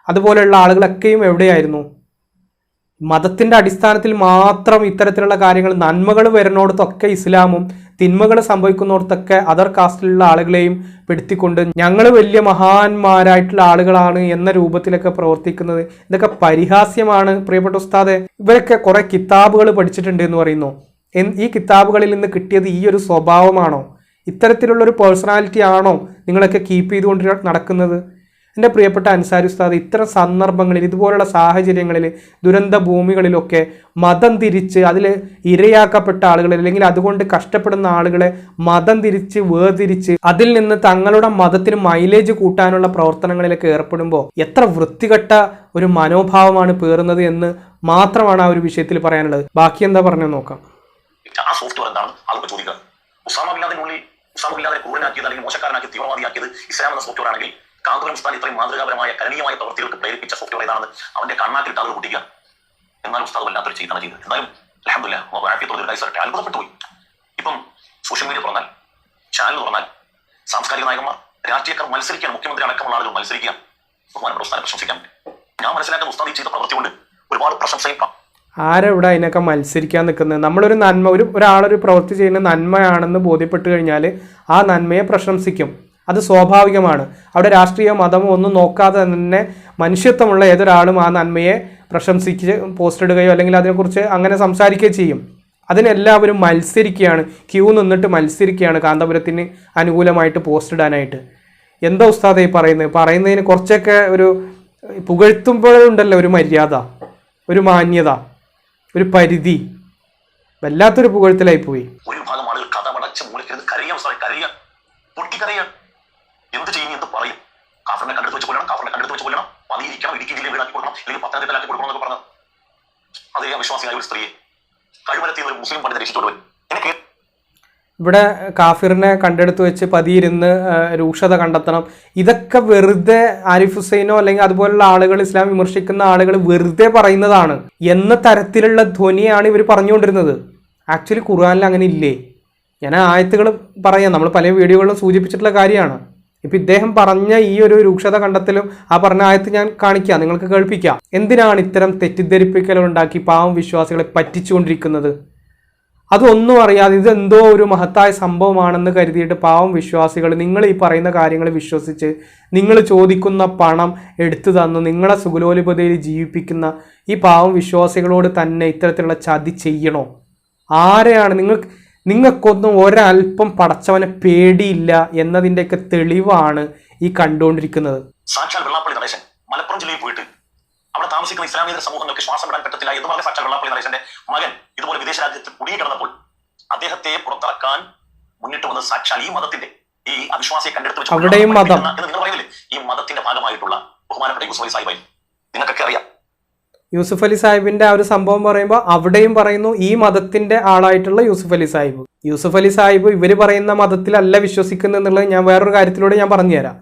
അതുപോലെയുള്ള ആളുകളൊക്കെയും എവിടെയായിരുന്നു? മതത്തിന്റെ അടിസ്ഥാനത്തിൽ മാത്രം ഇത്തരത്തിലുള്ള കാര്യങ്ങൾ നന്മകൾ വരുന്നിടത്തൊക്കെ ഇസ്ലാമും തിന്മകൾ സംഭവിക്കുന്നവർത്തൊക്കെ അതർ കാസ്റ്റിലുള്ള ആളുകളെയും പെടുത്തിക്കൊണ്ട് ഞങ്ങൾ വലിയ മഹാന്മാരായിട്ടുള്ള ആളുകളാണ് എന്ന രൂപത്തിലൊക്കെ പ്രവർത്തിക്കുന്നത്. ഇതൊക്കെ പരിഹാസ്യമാണ്. പ്രിയപ്പെട്ട ഉസ്താദെ ഇവരൊക്കെ കുറെ കിതാബുകൾ പഠിച്ചിട്ടുണ്ട് എന്ന് പറയുന്നു. ഈ കിതാബുകളിൽ നിന്ന് കിട്ടിയത് ഈ ഒരു സ്വഭാവമാണോ? ഇത്തരത്തിലുള്ള ഒരു പേഴ്സണാലിറ്റി ആണോ നിങ്ങളൊക്കെ കീപ്പ് ചെയ്തുകൊണ്ട് നടക്കുന്നത്? എന്റെ പ്രിയപ്പെട്ട അൻസാരി ഉസ്താദ് ഇത്തരം സന്ദർഭങ്ങളിൽ ഇതുപോലുള്ള സാഹചര്യങ്ങളിൽ ദുരന്ത ഭൂമികളിലൊക്കെ മതം തിരിച്ച് അതിൽ ഇരയാക്കപ്പെട്ട ആളുകൾ അല്ലെങ്കിൽ അതുകൊണ്ട് കഷ്ടപ്പെടുന്ന ആളുകളെ മതം തിരിച്ച് വേർതിരിച്ച് അതിൽ നിന്ന് തങ്ങളുടെ മതത്തിന് മൈലേജ് കൂട്ടാനുള്ള പ്രവർത്തനങ്ങളിലൊക്കെ ഏർപ്പെടുമ്പോൾ എത്ര വൃത്തികെട്ട ഒരു മനോഭാവമാണ് പേറുന്നത് എന്ന് മാത്രമാണ് ആ ഒരു വിഷയത്തിൽ പറയാനുള്ളത്. ബാക്കി എന്താ പറഞ്ഞു നോക്കാം. ആ സോഫ്റ്റ്വെയർ എന്താണ് ആൾക്ക് ചോദിക്കുക? ഉസാമ ബില്ലാദിനുള്ളിൽ ഉസാമ ക്രൂരനാക്കിയത് അല്ലെങ്കിൽ മോശക്കാരനാക്കി തീവ്രവാദിയാക്കിയത് ഇസ്ലാം എന്ന സോഫ്റ്റ്വെയർ ആണെങ്കിൽ കാന്തപുരം ഉസ്താൻ ഇത്രയും മാതൃകാപരമായ കരണീയമായ പ്രവൃത്തികൾക്ക് പ്രേരിപ്പിച്ച സോഫ്റ്റ്വെയർ ഏതാണെന്ന് അവന്റെ കണ്ണാക്കിട്ട് അത് കുട്ടിക്കുക. എന്നാൽ ഉസ്താദ് വല്ലാത്തൊരു ചെയ്താണ് ചെയ്തത് എന്തായാലും അത്ഭുതപ്പെട്ടു പോയി ഇപ്പം സോഷ്യൽ മീഡിയ തുറന്നാൽ ചാനൽ തുറന്നാൽ സാംസ്കാരിക നായകന്മാർ രാഷ്ട്രീയക്കാർ മത്സരിക്കാൻ മുഖ്യമന്ത്രി അടക്കമുള്ള ആളുകൾ മത്സരിക്കുക ബഹുമാനപ്പെട്ട ഉസ്താനെ പ്രശംസിക്കാൻ. ഞാൻ മനസ്സിലാക്കുന്ന ഉസ്താദ് ചെയ്ത പ്രവൃത്തി കൊണ്ട് ഒരുപാട് പ്രശംസയും ആരാ ആരെവിടെ അതിനൊക്കെ മത്സരിക്കാൻ നിൽക്കുന്നത്? നമ്മളൊരു നന്മ ഒരു ഒരാളൊരു പ്രവൃത്തി ചെയ്യുന്ന നന്മയാണെന്ന് ബോധ്യപ്പെട്ട് കഴിഞ്ഞാൽ ആ നന്മയെ പ്രശംസിക്കും. അത് സ്വാഭാവികമാണ്. അവിടെ രാഷ്ട്രീയ മതമോ ഒന്നും നോക്കാതെ തന്നെ മനുഷ്യത്വമുള്ള ഏതൊരാളും ആ നന്മയെ പ്രശംസിച്ച് പോസ്റ്റ് ഇടുകയോ അല്ലെങ്കിൽ അതിനെക്കുറിച്ച് അങ്ങനെ സംസാരിക്കുകയോ ചെയ്യും. അതിനെല്ലാവരും മത്സരിക്കുകയാണ്. ക്യൂ നിന്നിട്ട് മത്സരിക്കുകയാണ് കാന്തപുരത്തിന് അനുകൂലമായിട്ട് പോസ്റ്റ് ഇടാനായിട്ട് എന്താ ഉസ്താദ ഈ പറയുന്നത്? പറയുന്നതിന് കുറച്ചൊക്കെ ഒരു പുകഴ്ത്തുമ്പോഴുണ്ടല്ലോ ഒരു മര്യാദ ഒരു മാന്യത ഒരു പരിധി. വല്ലാത്തൊരു പുകഴ്ത്തലായി പോയി ഒരു ഭാഗം ആളുകൾ കഥ മടച്ച് മൂലിക്കരുത് കരയാം സാറേ കരയാൻ പൊട്ടിക്കരയാൻ എന്ത് ചെയ്യും എന്ത് പറയും. കാഫറിനെ കണ്ടെടുത്ത് വെച്ച് കൊല്ലണം കാഫറിനെ കണ്ടെടുത്ത് വെച്ച് കൊല്ലണം. പതിയിരിക്കണം ഇടുക്കി ജില്ലയിൽ വീടാക്കി കൊടുക്കണം അല്ലെങ്കിൽ പത്തനംതിട്ടയിലാക്കി കൊടുക്കണം എന്നൊക്കെ പറഞ്ഞത് അതേ വിശ്വാസിയായ ഒരു സ്ത്രീയെ കഴിവരത്തിൽ നിന്ന് ഒരു മുസ്ലിം പണ്ഡിതൻ രക്ഷിച്ചോട് വരും എന്നെ ഇവിടെ കാഫിറിനെ കണ്ടെടുത്ത് വെച്ച് പതിയിരുന്ന് രൂക്ഷത കണ്ടെത്തണം. ഇതൊക്കെ വെറുതെ ആരിഫ് ഹുസൈനോ അല്ലെങ്കിൽ അതുപോലുള്ള ആളുകൾ ഇസ്ലാം വിമർശിക്കുന്ന ആളുകൾ വെറുതെ പറയുന്നതാണ്. എന്ന തരത്തിലുള്ള ധ്വനിയാണ് ഇവർ പറഞ്ഞുകൊണ്ടിരുന്നത്. ആക്ച്വലി ഖുർആാനിൽ അങ്ങനെ ഇല്ലേ? ഞാൻ ആയത്തുകൾ പറയാം. നമ്മൾ പല വീഡിയോകളിലും സൂചിപ്പിച്ചിട്ടുള്ള കാര്യമാണ്. ഇപ്പം ഇദ്ദേഹം പറഞ്ഞ ഈ ഒരു രൂക്ഷത കണ്ടെത്തലും ആ പറഞ്ഞ ആയത്ത് ഞാൻ കാണിക്കാം നിങ്ങൾക്ക് കേൾപ്പിക്കാം. എന്തിനാണ് ഇത്തരം തെറ്റിദ്ധരിപ്പിക്കലുകൾ ഉണ്ടാക്കി പാവം വിശ്വാസികളെ പറ്റിച്ചുകൊണ്ടിരിക്കുന്നത്? അതൊന്നും അറിയാതെ ഇതെന്തോ ഒരു മഹത്തായ സംഭവമാണെന്ന് കരുതിയിട്ട് പാവം വിശ്വാസികൾ നിങ്ങൾ ഈ പറയുന്ന കാര്യങ്ങൾ വിശ്വസിച്ച് നിങ്ങൾ ചോദിക്കുന്ന പണം എടുത്തു തന്ന് നിങ്ങളെ സുഗലോലിപതയിൽ ജീവിപ്പിക്കുന്ന ഈ പാവം വിശ്വാസികളോട് തന്നെ ഇത്തരത്തിലുള്ള ചതി ചെയ്യണോ? ആരെയാണ് നിങ്ങൾ നിങ്ങൾക്കൊന്നും ഒരല്പം പടച്ചവനെ പേടിയില്ല എന്നതിന്റെയൊക്കെ തെളിവാണ് ഈ കണ്ടുകൊണ്ടിരിക്കുന്നത്. സാക്ഷാൽ വെള്ളാപ്പള്ളി നടേശൻ മലപ്പുറം ജില്ലയിൽ പോയിട്ട് അവിടെ താമസിക്കുന്ന ഇസ്ലാമിക സമൂഹങ്ങൾക്ക് ശ്വാസം വിടാൻ പറ്റത്തില്ല എന്ന് പറഞ്ഞ സാക്ഷാൽ വെള്ളാപ്പള്ളി നടേശന്റെ മകൻ ഇതുപോലെ വിദേശ രാജ്യത്ത് കുടുങ്ങിക്കിടന്നപ്പോൾ അദ്ദേഹത്തെ പുറത്തിറക്കാൻ മുന്നിട്ട് വന്നത് സാക്ഷാൽ ഈ മതത്തിന്റെ ഈ അവിശ്വാസിയെ കണ്ടെടുത്ത് വെച്ച്. നിങ്ങൾ പറയുന്നില്ലേ ഈ മതത്തിന്റെ ഭാഗമായിട്ടുള്ള ബഹുമാനപ്പെട്ട യൂസുഫ് അലി സാഹിബായി. നിങ്ങൾക്കൊക്കെ അറിയാം. യൂസുഫ് അലി സാഹിബിന്റെ ആ ഒരു സംഭവം പറയുമ്പോൾ അവിടെയും പറയുന്നു ഈ മതത്തിന്റെ ആളായിട്ടുള്ള യൂസുഫ് അലി സാഹിബ്. യൂസുഫ് അലി സാഹിബ് ഇവർ പറയുന്ന മതത്തിലല്ല വിശ്വസിക്കുന്നു എന്നുള്ളത് ഞാൻ വേറൊരു കാര്യത്തിലൂടെ ഞാൻ പറഞ്ഞുതരാം.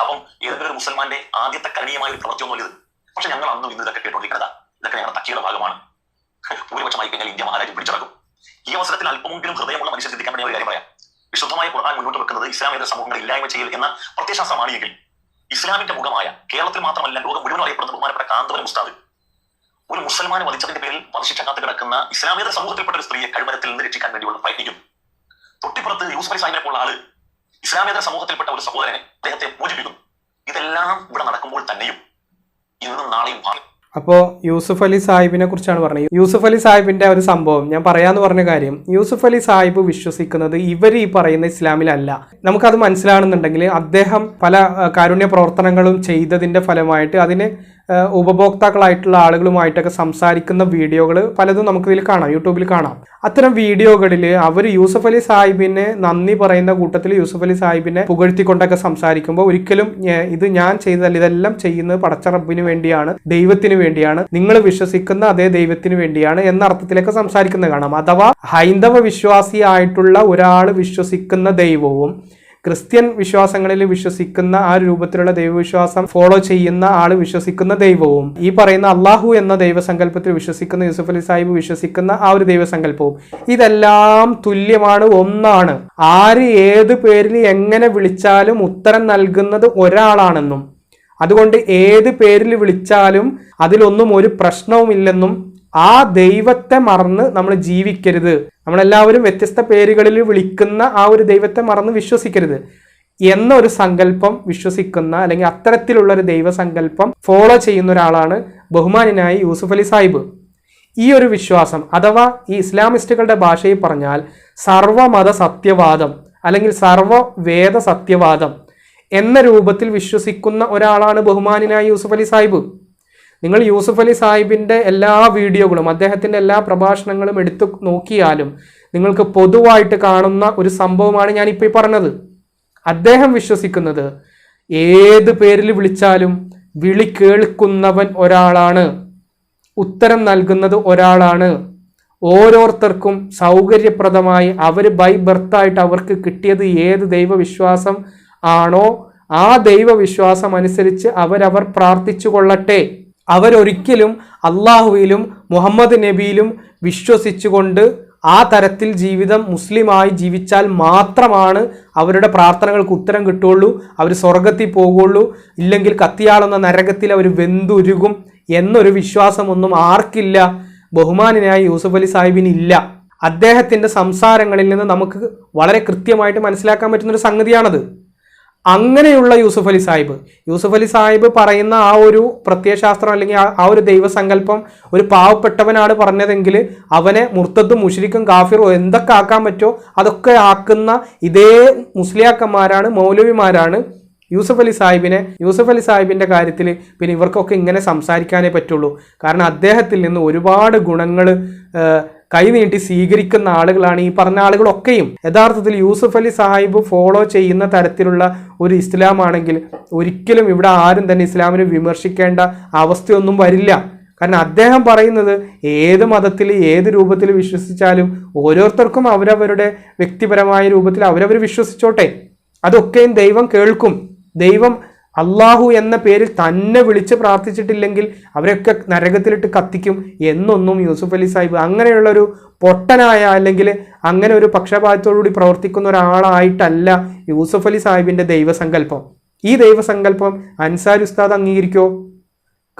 അപ്പം ഒരു മുസൽമാന്റെ ആദ്യത്തെ കരണീയമായ ഒരു പ്രവൃത്തിയൊന്നും ഇത്. പക്ഷെ ഞങ്ങൾ അന്നും ഇന്ന് ഇതൊക്കെ കേട്ടോണ്ടിരിക്കുന്നതാ ഇതൊക്കെ ഞങ്ങളുടെ തക്കിയുടെ ഭാഗമാണ്. ഭൂരിപക്ഷമായി കഴിഞ്ഞാൽ ഇന്ത്യ മഹാരാജ്യം പിടിച്ചടക്കും. ഈ അവസരത്തിൽ അല്പമെങ്കിലും ഹൃദയമുള്ള മനുഷ്യർ ചിന്തിക്കാൻ വേണ്ടി ഒരു കാര്യം പറയാം. വിശുദ്ധമായ ഖുർആൻ മുന്നോട്ട് വെക്കുന്നത് ഇസ്ലാമിക സമൂഹങ്ങൾ ഇല്ലായ്മ ചെയ്യൽ എന്ന പ്രത്യയശാസ്ത്രമാണ് ഇസ്ലാമിന്റെ മുഖമായ കേരളത്തിൽ മാത്രമല്ല ലോകം മുഴുവൻ അറിയപ്പെടുന്ന ബഹുമാനപ്പെട്ട കാന്തപുരം മുസ്താദ് ഒരു മുസൽമാനെ വധിച്ചതിന്റെ പേരിൽ വധശിക്ഷക്കകത്ത് കിടക്കുന്ന ഇസ്ലാമിക സമൂഹത്തിൽപ്പെട്ട ഒരു സ്ത്രീയെ കഴിമരത്തിൽ നിന്ന് രക്ഷിക്കാൻ വേണ്ടിയുള്ള പ്രയത്നിക്കും തൊട്ടിപ്പുറത്ത് യൂസുഫ് അലി സാഹിബിനെ പോലുള്ള ആൾ ഇസ്ലാമിക സമൂഹത്തിൽപ്പെട്ട ഒരു സഹോദരനെ അദ്ദേഹത്തെ മോചിപ്പിക്കും ഇതെല്ലാം ഇവിടെ നടക്കുമ്പോൾ തന്നെയും ഇന്നും നാളെയും ഭാവി അപ്പോൾ യൂസുഫ് അലി സാഹിബിനെ കുറിച്ചാണ് പറഞ്ഞത്. യൂസുഫ് അലി സാഹിബിന്റെ ഒരു സംഭവം. ഞാൻ പറയാന്ന് പറഞ്ഞ കാര്യം യൂസുഫ് അലി സാഹിബ് വിശ്വസിക്കുന്നത് ഇവർ ഈ പറയുന്ന ഇസ്ലാമിലല്ല. നമുക്കത് മനസ്സിലാണെന്നുണ്ടെങ്കിൽ അദ്ദേഹം പല കാരുണ്യ പ്രവർത്തനങ്ങളും ചെയ്തതിന്റെ ഫലമായിട്ട് അതിന് ഉപഭോക്താക്കളായിട്ടുള്ള ആളുകളുമായിട്ടൊക്കെ സംസാരിക്കുന്ന വീഡിയോകൾ പലതും നമുക്കിതിൽ കാണാം യൂട്യൂബിൽ കാണാം. അത്തരം വീഡിയോകളിൽ അവർ യൂസഫ് അലി സാഹിബിനെ നന്ദി പറയുന്ന കൂട്ടത്തിൽ യൂസഫ് അലി സാഹിബിനെ പുകഴ്ത്തിക്കൊണ്ടൊക്കെ സംസാരിക്കുമ്പോൾ ഒരിക്കലും ഇത് ഞാൻ ചെയ്തതല്ല ഇതെല്ലാം ചെയ്യുന്നത് പടച്ച റബ്ബിന് വേണ്ടിയാണ് ദൈവത്തിന് വേണ്ടിയാണ് നിങ്ങൾ വിശ്വസിക്കുന്ന അതേ ദൈവത്തിന് വേണ്ടിയാണ് എന്ന അർത്ഥത്തിലൊക്കെ സംസാരിക്കുന്നത് കാണാം. അഥവാ ഹൈന്ദവ വിശ്വാസിയായിട്ടുള്ള ഒരാൾ വിശ്വസിക്കുന്ന ദൈവവും ക്രിസ്ത്യൻ വിശ്വാസങ്ങളിൽ വിശ്വസിക്കുന്ന ആ രൂപത്തിലുള്ള ദൈവവിശ്വാസം ഫോളോ ചെയ്യുന്ന ആൾ വിശ്വസിക്കുന്ന ദൈവവും. ഈ പറയുന്ന അള്ളാഹു എന്ന ദൈവസങ്കല്പത്തിൽ വിശ്വസിക്കുന്ന യൂസുഫ് അലി സാഹിബ് വിശ്വസിക്കുന്ന ആ ഒരു ദൈവസങ്കല്പവും ഇതെല്ലാം തുല്യമാണ് ഒന്നാണ്. ആര് ഏത് പേരിൽ എങ്ങനെ വിളിച്ചാലും ഉത്തരം നൽകുന്നത് ഒരാളാണെന്നും അതുകൊണ്ട് ഏത് പേരിൽ വിളിച്ചാലും അതിലൊന്നും ഒരു പ്രശ്നവുമില്ലെന്നും ആ ദൈവത്തെ മറന്ന് നമ്മൾ ജീവിക്കരുത്. നമ്മളെല്ലാവരും വ്യത്യസ്ത പേരുകളിൽ വിളിക്കുന്ന ആ ഒരു ദൈവത്തെ മറന്ന് വിശ്വസിക്കരുത്. എന്നൊരു സങ്കല്പം വിശ്വസിക്കുന്ന അല്ലെങ്കിൽ അത്തരത്തിലുള്ള ഒരു ദൈവസങ്കല്പം ഫോളോ ചെയ്യുന്ന ഒരാളാണ് ബഹുമാനായ യൂസുഫ് അലി സാഹിബ്. ഈ ഒരു വിശ്വാസം അഥവാ ഈ ഇസ്ലാമിസ്റ്റുകളുടെ ഭാഷയിൽ പറഞ്ഞാൽ സർവമത സത്യവാദം അല്ലെങ്കിൽ സർവവേദ സത്യവാദം എന്ന രൂപത്തിൽ വിശ്വസിക്കുന്ന ഒരാളാണ് ബഹുമാനായ യൂസുഫ് അലി സാഹിബ്. നിങ്ങൾ യൂസുഫ് അലി സാഹിബിന്റെ എല്ലാ വീഡിയോകളും അദ്ദേഹത്തിന്റെ എല്ലാ പ്രഭാഷണങ്ങളും എടുത്തു നോക്കിയാലും നിങ്ങൾക്ക് പൊതുവായിട്ട് കാണുന്ന ഒരു സംഭവമാണ് ഞാൻ ഇപ്പോൾ ഈ പറഞ്ഞത്. അദ്ദേഹം വിശ്വസിക്കുന്നത് ഏത് പേരിൽ വിളിച്ചാലും വിളി കേൾക്കുന്നവൻ ഒരാളാണ്. ഉത്തരം നൽകുന്നത് ഒരാളാണ്. ഓരോരുത്തർക്കും സൗകര്യപ്രദമായി അവർ ബൈ ബർത്തായിട്ട് അവർക്ക് കിട്ടിയത് ഏത് ദൈവവിശ്വാസം ആണോ ആ ദൈവവിശ്വാസം അനുസരിച്ച് അവരവർ പ്രാർത്ഥിച്ചു കൊള്ളട്ടെ. അവരൊരിക്കലും അള്ളാഹുവിലും മുഹമ്മദ് നബിയിലും വിശ്വസിച്ചുകൊണ്ട് ആ തരത്തിൽ ജീവിതം മുസ്ലിമായി ജീവിച്ചാൽ മാത്രമാണ് അവരുടെ പ്രാർത്ഥനകൾക്ക് ഉത്തരം കിട്ടുള്ളൂ അവർ സ്വർഗത്തിൽ പോകുള്ളൂ ഇല്ലെങ്കിൽ കത്തിയാളുന്ന നരകത്തിൽ അവർ വെന്തുരുകും എന്നൊരു വിശ്വാസമൊന്നും ആർക്കില്ല ബഹുമാനായ യൂസുഫ് അലി സാഹിബിന് ഇല്ല അദ്ദേഹത്തിന്റെ സംസാരങ്ങളിൽ നിന്ന് നമുക്ക് വളരെ കൃത്യമായിട്ട് മനസ്സിലാക്കാൻ പറ്റുന്നൊരു സംഗതിയാണത്. അങ്ങനെയുള്ള യൂസുഫ് അലി സാഹിബ്. യൂസുഫ് അലി സാഹിബ് പറയുന്ന ആ ഒരു പ്രത്യയശാസ്ത്രം അല്ലെങ്കിൽ ആ- ഒരു ദൈവസങ്കല്പം ഒരു പാവപ്പെട്ടവനാണ് പറഞ്ഞതെങ്കിൽ അവനെ മുർത്തത്തും മുഷരിക്കും കാഫിറും എന്തൊക്കെ ആക്കാൻ പറ്റുമോ അതൊക്കെ ആക്കുന്ന ഇതേ മുസ്ലിയാക്കന്മാരാണ് മൗലവിമാരാണ് യൂസഫ് അലി സാഹിബിനെ. യൂസഫ് അലി സാഹിബിന്റെ കാര്യത്തിൽ പിന്നെ ഇവർക്കൊക്കെ ഇങ്ങനെ സംസാരിക്കാനേ പറ്റുള്ളൂ. കാരണം അദ്ദേഹത്തിൽ നിന്ന് ഒരുപാട് ഗുണങ്ങൾ കൈനീട്ടി സ്വീകരിക്കുന്ന ആളുകളാണ് ഈ പറഞ്ഞ ആളുകളൊക്കെയും. യഥാർത്ഥത്തിൽ യൂസുഫ് അലി സാഹിബ് ഫോളോ ചെയ്യുന്ന തരത്തിലുള്ള ഒരു ഇസ്ലാമാണെങ്കിൽ ഒരിക്കലും ഇവിടെ ആരും തന്നെ ഇസ്ലാമിനെ വിമർശിക്കേണ്ട അവസ്ഥയൊന്നും വരില്ല. കാരണം അദ്ദേഹം പറയുന്നത് ഏത് മതത്തിൽ ഏത് രൂപത്തിൽ വിശ്വസിച്ചാലും ഓരോരുത്തർക്കും അവരവരുടെ വ്യക്തിപരമായ രൂപത്തിൽ അവരവർ വിശ്വസിച്ചോട്ടെ. അതൊക്കെയും ദൈവം കേൾക്കും. ദൈവം അള്ളാഹു എന്ന പേരിൽ തന്നെ വിളിച്ച് പ്രാർത്ഥിച്ചിട്ടില്ലെങ്കിൽ അവരൊക്കെ നരകത്തിലിട്ട് കത്തിക്കും എന്നൊന്നും യൂസുഫ് അലി സാഹിബ് അങ്ങനെയുള്ളൊരു പൊട്ടനായ അല്ലെങ്കിൽ അങ്ങനെ ഒരു പക്ഷപാതത്തോടുകൂടി പ്രവർത്തിക്കുന്ന ഒരാളായിട്ടല്ല യൂസുഫ് അലി സാഹിബിന്റെ ദൈവസങ്കല്പം. ഈ ദൈവസങ്കല്പം അൻസാർ ഉസ്താദ് അംഗീകരിക്കോ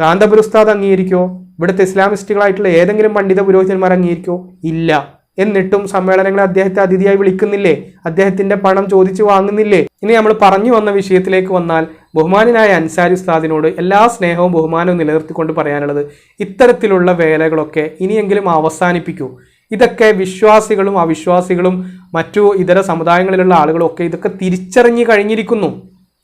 കാന്തപുര ഉസ്താദ് അംഗീകരിക്കോ ഇവിടുത്തെ ഇസ്ലാമിസ്റ്റുകളായിട്ടുള്ള ഏതെങ്കിലും പണ്ഡിത പുരോഹിതന്മാർ അംഗീകരിക്കോ ഇല്ല. എന്നിട്ടും സമ്മേളനങ്ങളെ അദ്ദേഹത്തെ അതിഥിയായി വിളിക്കുന്നില്ലേ? അദ്ദേഹത്തിന്റെ പണം ചോദിച്ചു വാങ്ങുന്നില്ലേ? ഇനി നമ്മൾ പറഞ്ഞു വന്ന വിഷയത്തിലേക്ക് വന്നാൽ ബഹുമാനായ അൻസാരി ഉസ്താദിനോട് എല്ലാ സ്നേഹവും ബഹുമാനവും നിലനിർത്തിക്കൊണ്ട് പറയാനുള്ളത് ഇത്തരത്തിലുള്ള വേലകളൊക്കെ ഇനിയെങ്കിലും അവസാനിപ്പിക്കൂ. ഇതൊക്കെ വിശ്വാസികളും അവിശ്വാസികളും മറ്റു ഇതര സമുദായങ്ങളിലുള്ള ആളുകളും ഒക്കെ ഇതൊക്കെ തിരിച്ചറിഞ്ഞു കഴിഞ്ഞിരിക്കുന്നു.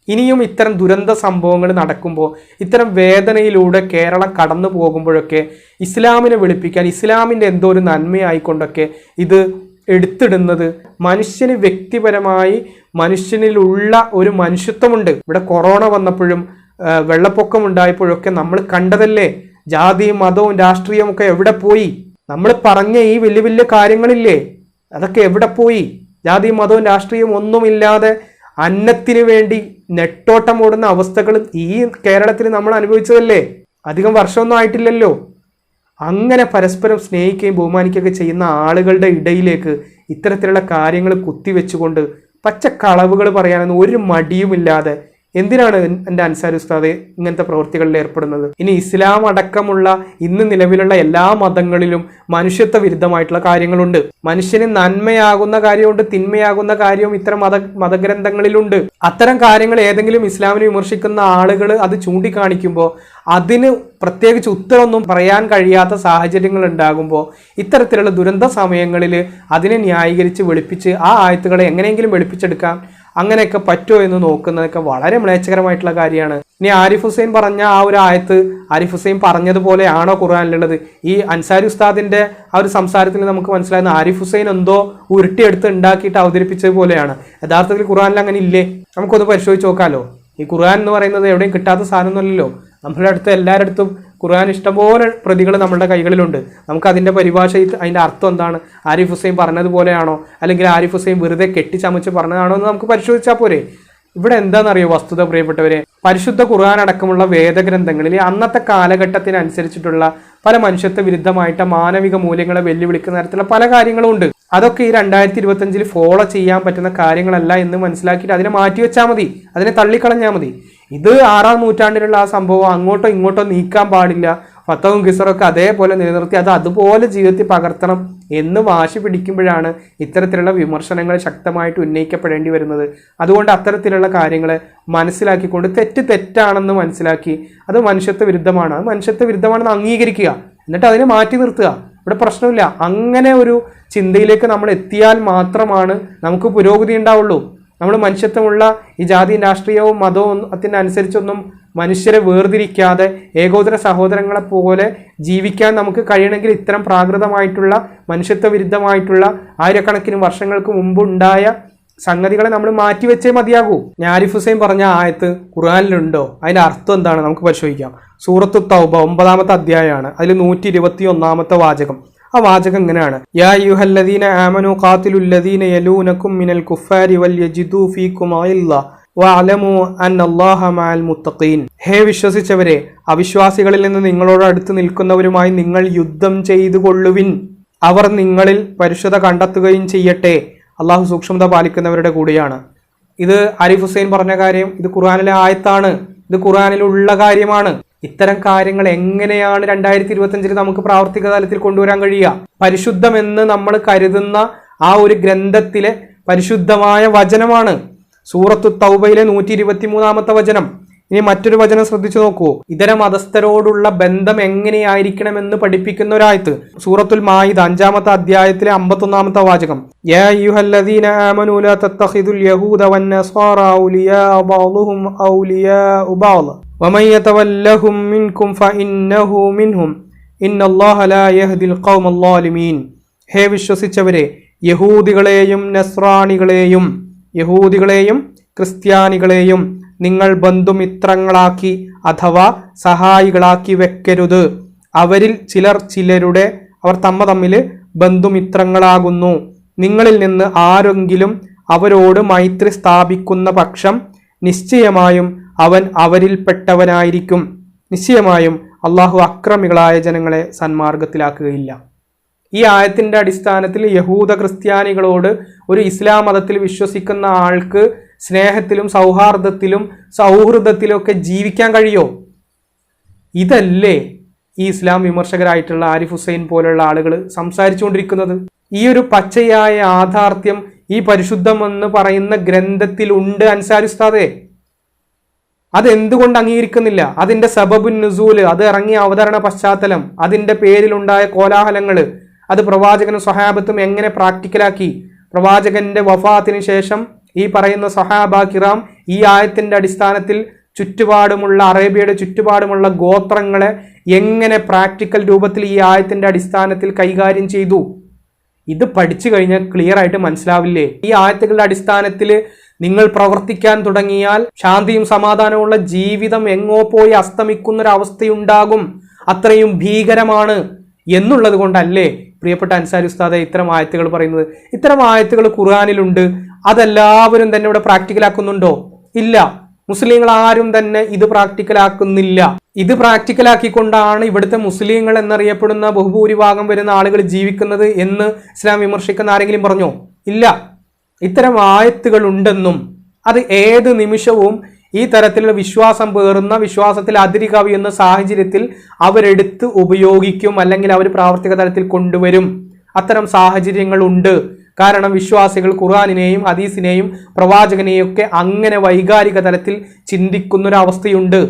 ഇനിയും ഇത്തരം ദുരന്ത സംഭവങ്ങൾ നടക്കുമ്പോൾ ഇത്തരം വേദനയിലൂടെ കേരളം കടന്നു പോകുമ്പോഴൊക്കെ ഇസ്ലാമിനെ വിളിപ്പിക്കാൻ ഇസ്ലാമിന്റെ എന്തോ ഒരു നന്മയായിക്കൊണ്ടൊക്കെ ഇത് എടുത്തിടുന്നത് മനുഷ്യന് വ്യക്തിപരമായി മനുഷ്യനിലുള്ള ഒരു മനുഷ്യത്വമുണ്ട്. ഇവിടെ കൊറോണ വന്നപ്പോഴും വെള്ളപ്പൊക്കം ഉണ്ടായപ്പോഴൊക്കെ നമ്മൾ കണ്ടതല്ലേ? ജാതിയും മതവും രാഷ്ട്രീയവും ഒക്കെ എവിടെ പോയി? നമ്മൾ പറഞ്ഞ ഈ വലിയ വലിയ കാര്യങ്ങളില്ലേ? അതൊക്കെ എവിടെ പോയി? ജാതിയും മതവും രാഷ്ട്രീയവും ഒന്നുമില്ലാതെ അന്നത്തിന് വേണ്ടി നെട്ടോട്ടം ഓടുന്ന അവസ്ഥകൾ ഈ കേരളത്തിൽ നമ്മൾ അനുഭവിച്ചതല്ലേ? അധികം വർഷമൊന്നും ആയിട്ടില്ലല്ലോ. അങ്ങനെ പരസ്പരം സ്നേഹിക്കുകയും ബഹുമാനിക്കുകയൊക്കെ ചെയ്യുന്ന ആളുകളുടെ ഇടയിലേക്ക് ഇത്തരത്തിലുള്ള കാര്യങ്ങൾ കുത്തിവെച്ചുകൊണ്ട് പച്ച കളവുകൾ പറയാനൊന്നും ഒരു മടിയുമില്ലാതെ എന്തിനാണ് എന്റെ അൻസാർ ഉസ്താദ് ഇങ്ങനത്തെ പ്രവൃത്തികളിൽ ഏർപ്പെടുന്നത്? ഇനി ഇസ്ലാം അടക്കമുള്ള ഇന്ന് നിലവിലുള്ള എല്ലാ മതങ്ങളിലും മനുഷ്യത്വ വിരുദ്ധമായിട്ടുള്ള കാര്യങ്ങളുണ്ട്. മനുഷ്യന് നന്മയാകുന്ന കാര്യമുണ്ട് തിന്മയാകുന്ന കാര്യവും ഇത്തരം മത മതഗ്രന്ഥങ്ങളിലുണ്ട്. അത്തരം കാര്യങ്ങൾ ഏതെങ്കിലും ഇസ്ലാമിനെ വിമർശിക്കുന്ന ആളുകൾ അത് ചൂണ്ടിക്കാണിക്കുമ്പോൾ അതിന് പ്രത്യേകിച്ച് ഉത്തരമൊന്നും പറയാൻ കഴിയാത്ത സാഹചര്യങ്ങൾ ഉണ്ടാകുമ്പോൾ ഇത്തരത്തിലുള്ള ദുരന്ത സമയങ്ങളിൽ അതിനെ ന്യായീകരിച്ച് വെളുപ്പിച്ച് ആ ആയത്തുകളെ എങ്ങനെയെങ്കിലും വെളുപ്പിച്ചെടുക്കാം. അങ്ങനെയൊക്കെ പറ്റുമോ എന്ന് നോക്കുന്നതൊക്കെ വളരെ മ്ലേച്ഛകരമായിട്ടുള്ള കാര്യമാണ്. ഇനി ആരിഫ് ഹുസൈൻ പറഞ്ഞ ആ ഒരു ആയത്ത് ആരിഫ് ഹുസൈൻ പറഞ്ഞതുപോലെയാണോ ഖുർആാനിലുള്ളത്? ഈ അൻസാരി ഉസ്താദിന്റെ ആ ഒരു സംസാരത്തിൽ നമുക്ക് മനസ്സിലാകുന്ന ആരിഫ് ഹുസൈൻ എന്തോ ഉരുട്ടിയെടുത്ത് ഉണ്ടാക്കിയിട്ട് അവതരിപ്പിച്ചത് പോലെയാണ്. യഥാർത്ഥത്തിൽ ഖുർആനിൽ അങ്ങനെ ഇല്ലേ? നമുക്കൊന്ന് പരിശോധിച്ച് നോക്കാമല്ലോ ഈ ഖുർആൻ എന്ന് പറയുന്നത് എവിടെയും കിട്ടാത്ത സാധനമൊന്നുമല്ലല്ലോ. നമ്മുടെ അടുത്ത് എല്ലാവരുടെ അടുത്തും ഖുർആൻ ഇഷ്ടംപോലെ പ്രതികൾ നമ്മുടെ കൈകളിലുണ്ട്. നമുക്ക് അതിന്റെ പരിഭാഷ അതിന്റെ അർത്ഥം എന്താണ്? ആരിഫ് ഹുസൈൻ പറഞ്ഞതുപോലെയാണോ? അല്ലെങ്കിൽ ആരിഫ് ഹുസൈൻ വെറുതെ കെട്ടിച്ചമച്ച് പറഞ്ഞതാണോ എന്ന് നമുക്ക് പരിശോധിച്ചാൽ പോരെ. ഇവിടെ എന്താണെന്നറിയോ വസ്തുത പ്രിയപ്പെട്ടവരെ? പരിശുദ്ധ ഖുർആൻ അടക്കമുള്ള വേദഗ്രന്ഥങ്ങളിൽ അന്നത്തെ കാലഘട്ടത്തിനനുസരിച്ചിട്ടുള്ള പല മനുഷ്യത്വ വിരുദ്ധമായിട്ട് മാനവിക മൂല്യങ്ങളെ വെല്ലുവിളിക്കുന്ന തരത്തിലുള്ള പല കാര്യങ്ങളും ഉണ്ട്. അതൊക്കെ ഈ രണ്ടായിരത്തി ഇരുപത്തഞ്ചിൽ ഫോളോ ചെയ്യാൻ പറ്റുന്ന കാര്യങ്ങളല്ല എന്ന് മനസ്സിലാക്കിയിട്ട് അതിനെ മാറ്റിവെച്ചാൽ മതി. അതിനെ തള്ളിക്കളഞ്ഞാൽ മതി. ഇത് ആറാം നൂറ്റാണ്ടിലുള്ള ആ സംഭവം അങ്ങോട്ടോ ഇങ്ങോട്ടോ നീക്കാൻ പാടില്ല. ഫത്തവും കിസറൊക്കെ അതേപോലെ നിലനിർത്തി അത് അതുപോലെ ജീവിതത്തിൽ പകർത്തണം എന്ന് വാശി പിടിക്കുമ്പോഴാണ് ഇത്തരത്തിലുള്ള വിമർശനങ്ങൾ ശക്തമായിട്ട് ഉന്നയിക്കപ്പെടേണ്ടി വരുന്നത്. അതുകൊണ്ട് അത്തരത്തിലുള്ള കാര്യങ്ങൾ മനസ്സിലാക്കിക്കൊണ്ട് തെറ്റ് തെറ്റാണെന്ന് മനസ്സിലാക്കി അത് മനുഷ്യത്വ വിരുദ്ധമാണ്. അത് മനുഷ്യത്വ വിരുദ്ധമാണെന്ന് അംഗീകരിക്കുക. എന്നിട്ട് അതിനെ മാറ്റി നിർത്തുക. ഇവിടെ പ്രശ്നമില്ല. അങ്ങനെ ഒരു ചിന്തയിലേക്ക് നമ്മൾ എത്തിയാൽ മാത്രമാണ് നമുക്ക് പുരോഗതി ഉണ്ടാവുള്ളൂ. നമ്മൾ മനുഷ്യത്വമുള്ള ഈ ജാതി രാഷ്ട്രീയവും മതവും അതിനനുസരിച്ചൊന്നും മനുഷ്യരെ വേർതിരിക്കാതെ ഏകോദര സഹോദരങ്ങളെ പോലെ ജീവിക്കാൻ നമുക്ക് കഴിയണമെങ്കിൽ ഇത്തരം പ്രാകൃതമായിട്ടുള്ള മനുഷ്യത്വ വിരുദ്ധമായിട്ടുള്ള ആയിരക്കണക്കിന് വർഷങ്ങൾക്ക് മുമ്പുണ്ടായ സംഗതികളെ നമ്മൾ മാറ്റിവെച്ചേ മതിയാകൂ. ഞാൻ ആരിഫ് ഹുസൈൻ പറഞ്ഞ ആയത്ത് ഖുർആാനിലുണ്ടോ? അതിന്റെ അർത്ഥം എന്താണ്? നമുക്ക് പരിശോധിക്കാം. സൂറത്തു തൗബ ഒമ്പതാമത്തെ അധ്യായമാണ്. അതിൽ നൂറ്റി ഇരുപത്തി ഒന്നാമത്തെ വാചകം. ആ വാചകം ഇങ്ങനെയാണ്. യാ യുഹല്ലദീന ആമനു ഖാത്തിലുല്ലദീന യലൂനക്കും മിനൽ കുഫാരി വൽ യജിദു ഫീക്കും ഹേ വിശ്വസിച്ചവരെ അവിശ്വാസികളിൽ നിന്ന് നിങ്ങളോട് അടുത്ത് നിൽക്കുന്നവരുമായി നിങ്ങൾ യുദ്ധം ചെയ്തു കൊള്ളുവിൻ അവർ നിങ്ങളിൽ പരിശുദ്ധ കണ്ടെത്തുകയും ചെയ്യട്ടെ. അള്ളാഹു സൂക്ഷ്മത പാലിക്കുന്നവരുടെ കൂടിയാണ്. ഇത് ആരിഫ് ഹുസൈൻ പറഞ്ഞ കാര്യം ഇത് ഖുർആനിലെ ആയത്താണ്. ഇത് ഖുർആനിലുള്ള കാര്യമാണ്. ഇത്തരം കാര്യങ്ങൾ എങ്ങനെയാണ് രണ്ടായിരത്തി ഇരുപത്തി നമുക്ക് പ്രാവർത്തിക തലത്തിൽ കൊണ്ടുവരാൻ കഴിയുക? പരിശുദ്ധമെന്ന് നമ്മൾ കരുതുന്ന ആ ഒരു ഗ്രന്ഥത്തിലെ പരിശുദ്ധമായ വചനമാണ്. സൂറത്തു തൗബയിലെ നൂറ്റി ഇരുപത്തി മൂന്നാമത്തെ വചനം. ഇനി മറ്റൊരു വചനം ശ്രദ്ധിച്ചു നോക്കൂ. ഇതര മതസ്ഥരോടുള്ള ബന്ധം എങ്ങനെയായിരിക്കണമെന്ന് പഠിപ്പിക്കുന്ന ഒരായത്ത്. സൂറത്തുൽ മായിദ് അഞ്ചാമത്തെ അധ്യായത്തിലെ അമ്പത്തൊന്നാമത്തെ വാചകം. ഹേ വിശ്വസിച്ചവരെ യഹൂദികളെയും നസ്രാണികളെയും യഹൂദികളെയും ക്രിസ്ത്യാനികളെയും നിങ്ങൾ ബന്ധുമിത്രങ്ങളാക്കി അഥവാ സഹായികളാക്കി വെക്കരുത്. അവരിൽ ചിലർ ചിലരുടെ അവർ തമ്മ തമ്മിൽ ബന്ധുമിത്രങ്ങളാകുന്നു. നിങ്ങളിൽ നിന്ന് ആരെങ്കിലും അവരോട് മൈത്രി സ്ഥാപിക്കുന്ന പക്ഷം നിശ്ചയമായും അവൻ അവരിൽപ്പെട്ടവനായിരിക്കും നിശ്ചയമായും അള്ളാഹു അക്രമികളായ ജനങ്ങളെ സന്മാർഗത്തിലാക്കുകയില്ല. ഈ ആയത്തിന്റെ അടിസ്ഥാനത്തിൽ യഹൂദ ക്രിസ്ത്യാനികളോട് ഒരു ഇസ്ലാം മതത്തിൽ വിശ്വസിക്കുന്ന ആൾക്ക് സ്നേഹത്തിലും സൗഹാർദ്ദത്തിലും സൗഹൃദത്തിലും ഒക്കെ ജീവിക്കാൻ കഴിയോ? ഇതല്ലേ ഈ ഇസ്ലാം വിമർശകരായിട്ടുള്ള ആരിഫ് ഹുസൈൻ പോലുള്ള ആളുകൾ സംസാരിച്ചുകൊണ്ടിരിക്കുന്നത്? ഈ ഒരു പച്ചയായ യാഥാർത്ഥ്യം ഈ പരിശുദ്ധമെന്ന് പറയുന്ന ഗ്രന്ഥത്തിലുണ്ട് അൻസാരി ഉസ്താദേ അതെന്തുകൊണ്ട് അംഗീകരിക്കുന്നില്ല? അതിന്റെ സബബുൻ നുസൂൽ അത് ഇറങ്ങിയ അവതരണ പശ്ചാത്തലം അതിന്റെ പേരിലുണ്ടായ കോലാഹലങ്ങൾ അത് പ്രവാചകനും സ്വഹാബത്തും എങ്ങനെ പ്രാക്ടിക്കലാക്കി? പ്രവാചകന്റെ വഫാത്തിന് ശേഷം ഈ പറയുന്ന സഹാബ കിറാം ഈ ആയത്തിന്റെ അടിസ്ഥാനത്തിൽ ചുറ്റുപാടുമുള്ള അറേബ്യയുടെ ചുറ്റുപാടുമുള്ള ഗോത്രങ്ങളെ എങ്ങനെ പ്രാക്ടിക്കൽ രൂപത്തിൽ ഈ ആയത്തിന്റെ അടിസ്ഥാനത്തിൽ കൈകാര്യം ചെയ്തു? ഇത് പഠിച്ചു കഴിഞ്ഞാൽ ക്ലിയർ ആയിട്ട് മനസ്സിലാവില്ലേ? ഈ ആയത്തുകളുടെ അടിസ്ഥാനത്തിൽ നിങ്ങൾ പ്രവർത്തിക്കാൻ തുടങ്ങിയാൽ ശാന്തിയും സമാധാനവുമുള്ള ജീവിതം എങ്ങോ പോയി അസ്തമിക്കുന്നൊരവസ്ഥയുണ്ടാകും. അത്രയും ഭീകരമാണ് എന്നുള്ളത് കൊണ്ടല്ലേ? പ്രിയപ്പെട്ട അൻസാരി ഉസ്താദെ ഇത്തരം ആയത്തുകൾ പറയുന്നത്. ഇത്തരം ആയത്തുകൾ ഖുർആാനിലുണ്ട്. അതെല്ലാവരും തന്നെ ഇവിടെ പ്രാക്ടിക്കലാക്കുന്നുണ്ടോ? ഇല്ല. മുസ്ലിങ്ങൾ ആരും തന്നെ ഇത് പ്രാക്ടിക്കലാക്കുന്നില്ല. ഇത് പ്രാക്ടിക്കലാക്കിക്കൊണ്ടാണ് ഇവിടുത്തെ മുസ്ലിങ്ങൾ എന്നറിയപ്പെടുന്ന ബഹുഭൂരിഭാഗം വരുന്ന ആളുകൾ ജീവിക്കുന്നത് എന്ന് ഇസ്ലാം വിമർശിക്കുന്ന ആരെങ്കിലും പറഞ്ഞോ? ഇല്ല. ഇത്തരം ആയത്തുകൾ ഉണ്ടെന്നും അത് ഏത് നിമിഷവും ഈ തരത്തിലുള്ള വിശ്വാസം പേറുന്ന വിശ്വാസത്തിൽ അതിരി കവിയുന്ന സാഹചര്യത്തിൽ അവരെടുത്ത് ഉപയോഗിക്കും അല്ലെങ്കിൽ അവർ പ്രാവർത്തിക തലത്തിൽ കൊണ്ടുവരും. അത്തരം സാഹചര്യങ്ങളുണ്ട്. കാരണം വിശ്വാസികൾ ഖുർആാനിനെയും ഹദീസിനെയും പ്രവാചകനെയൊക്കെ അങ്ങനെ വൈകാരിക തലത്തിൽ ചിന്തിക്കുന്നൊരവസ്ഥയുണ്ട്.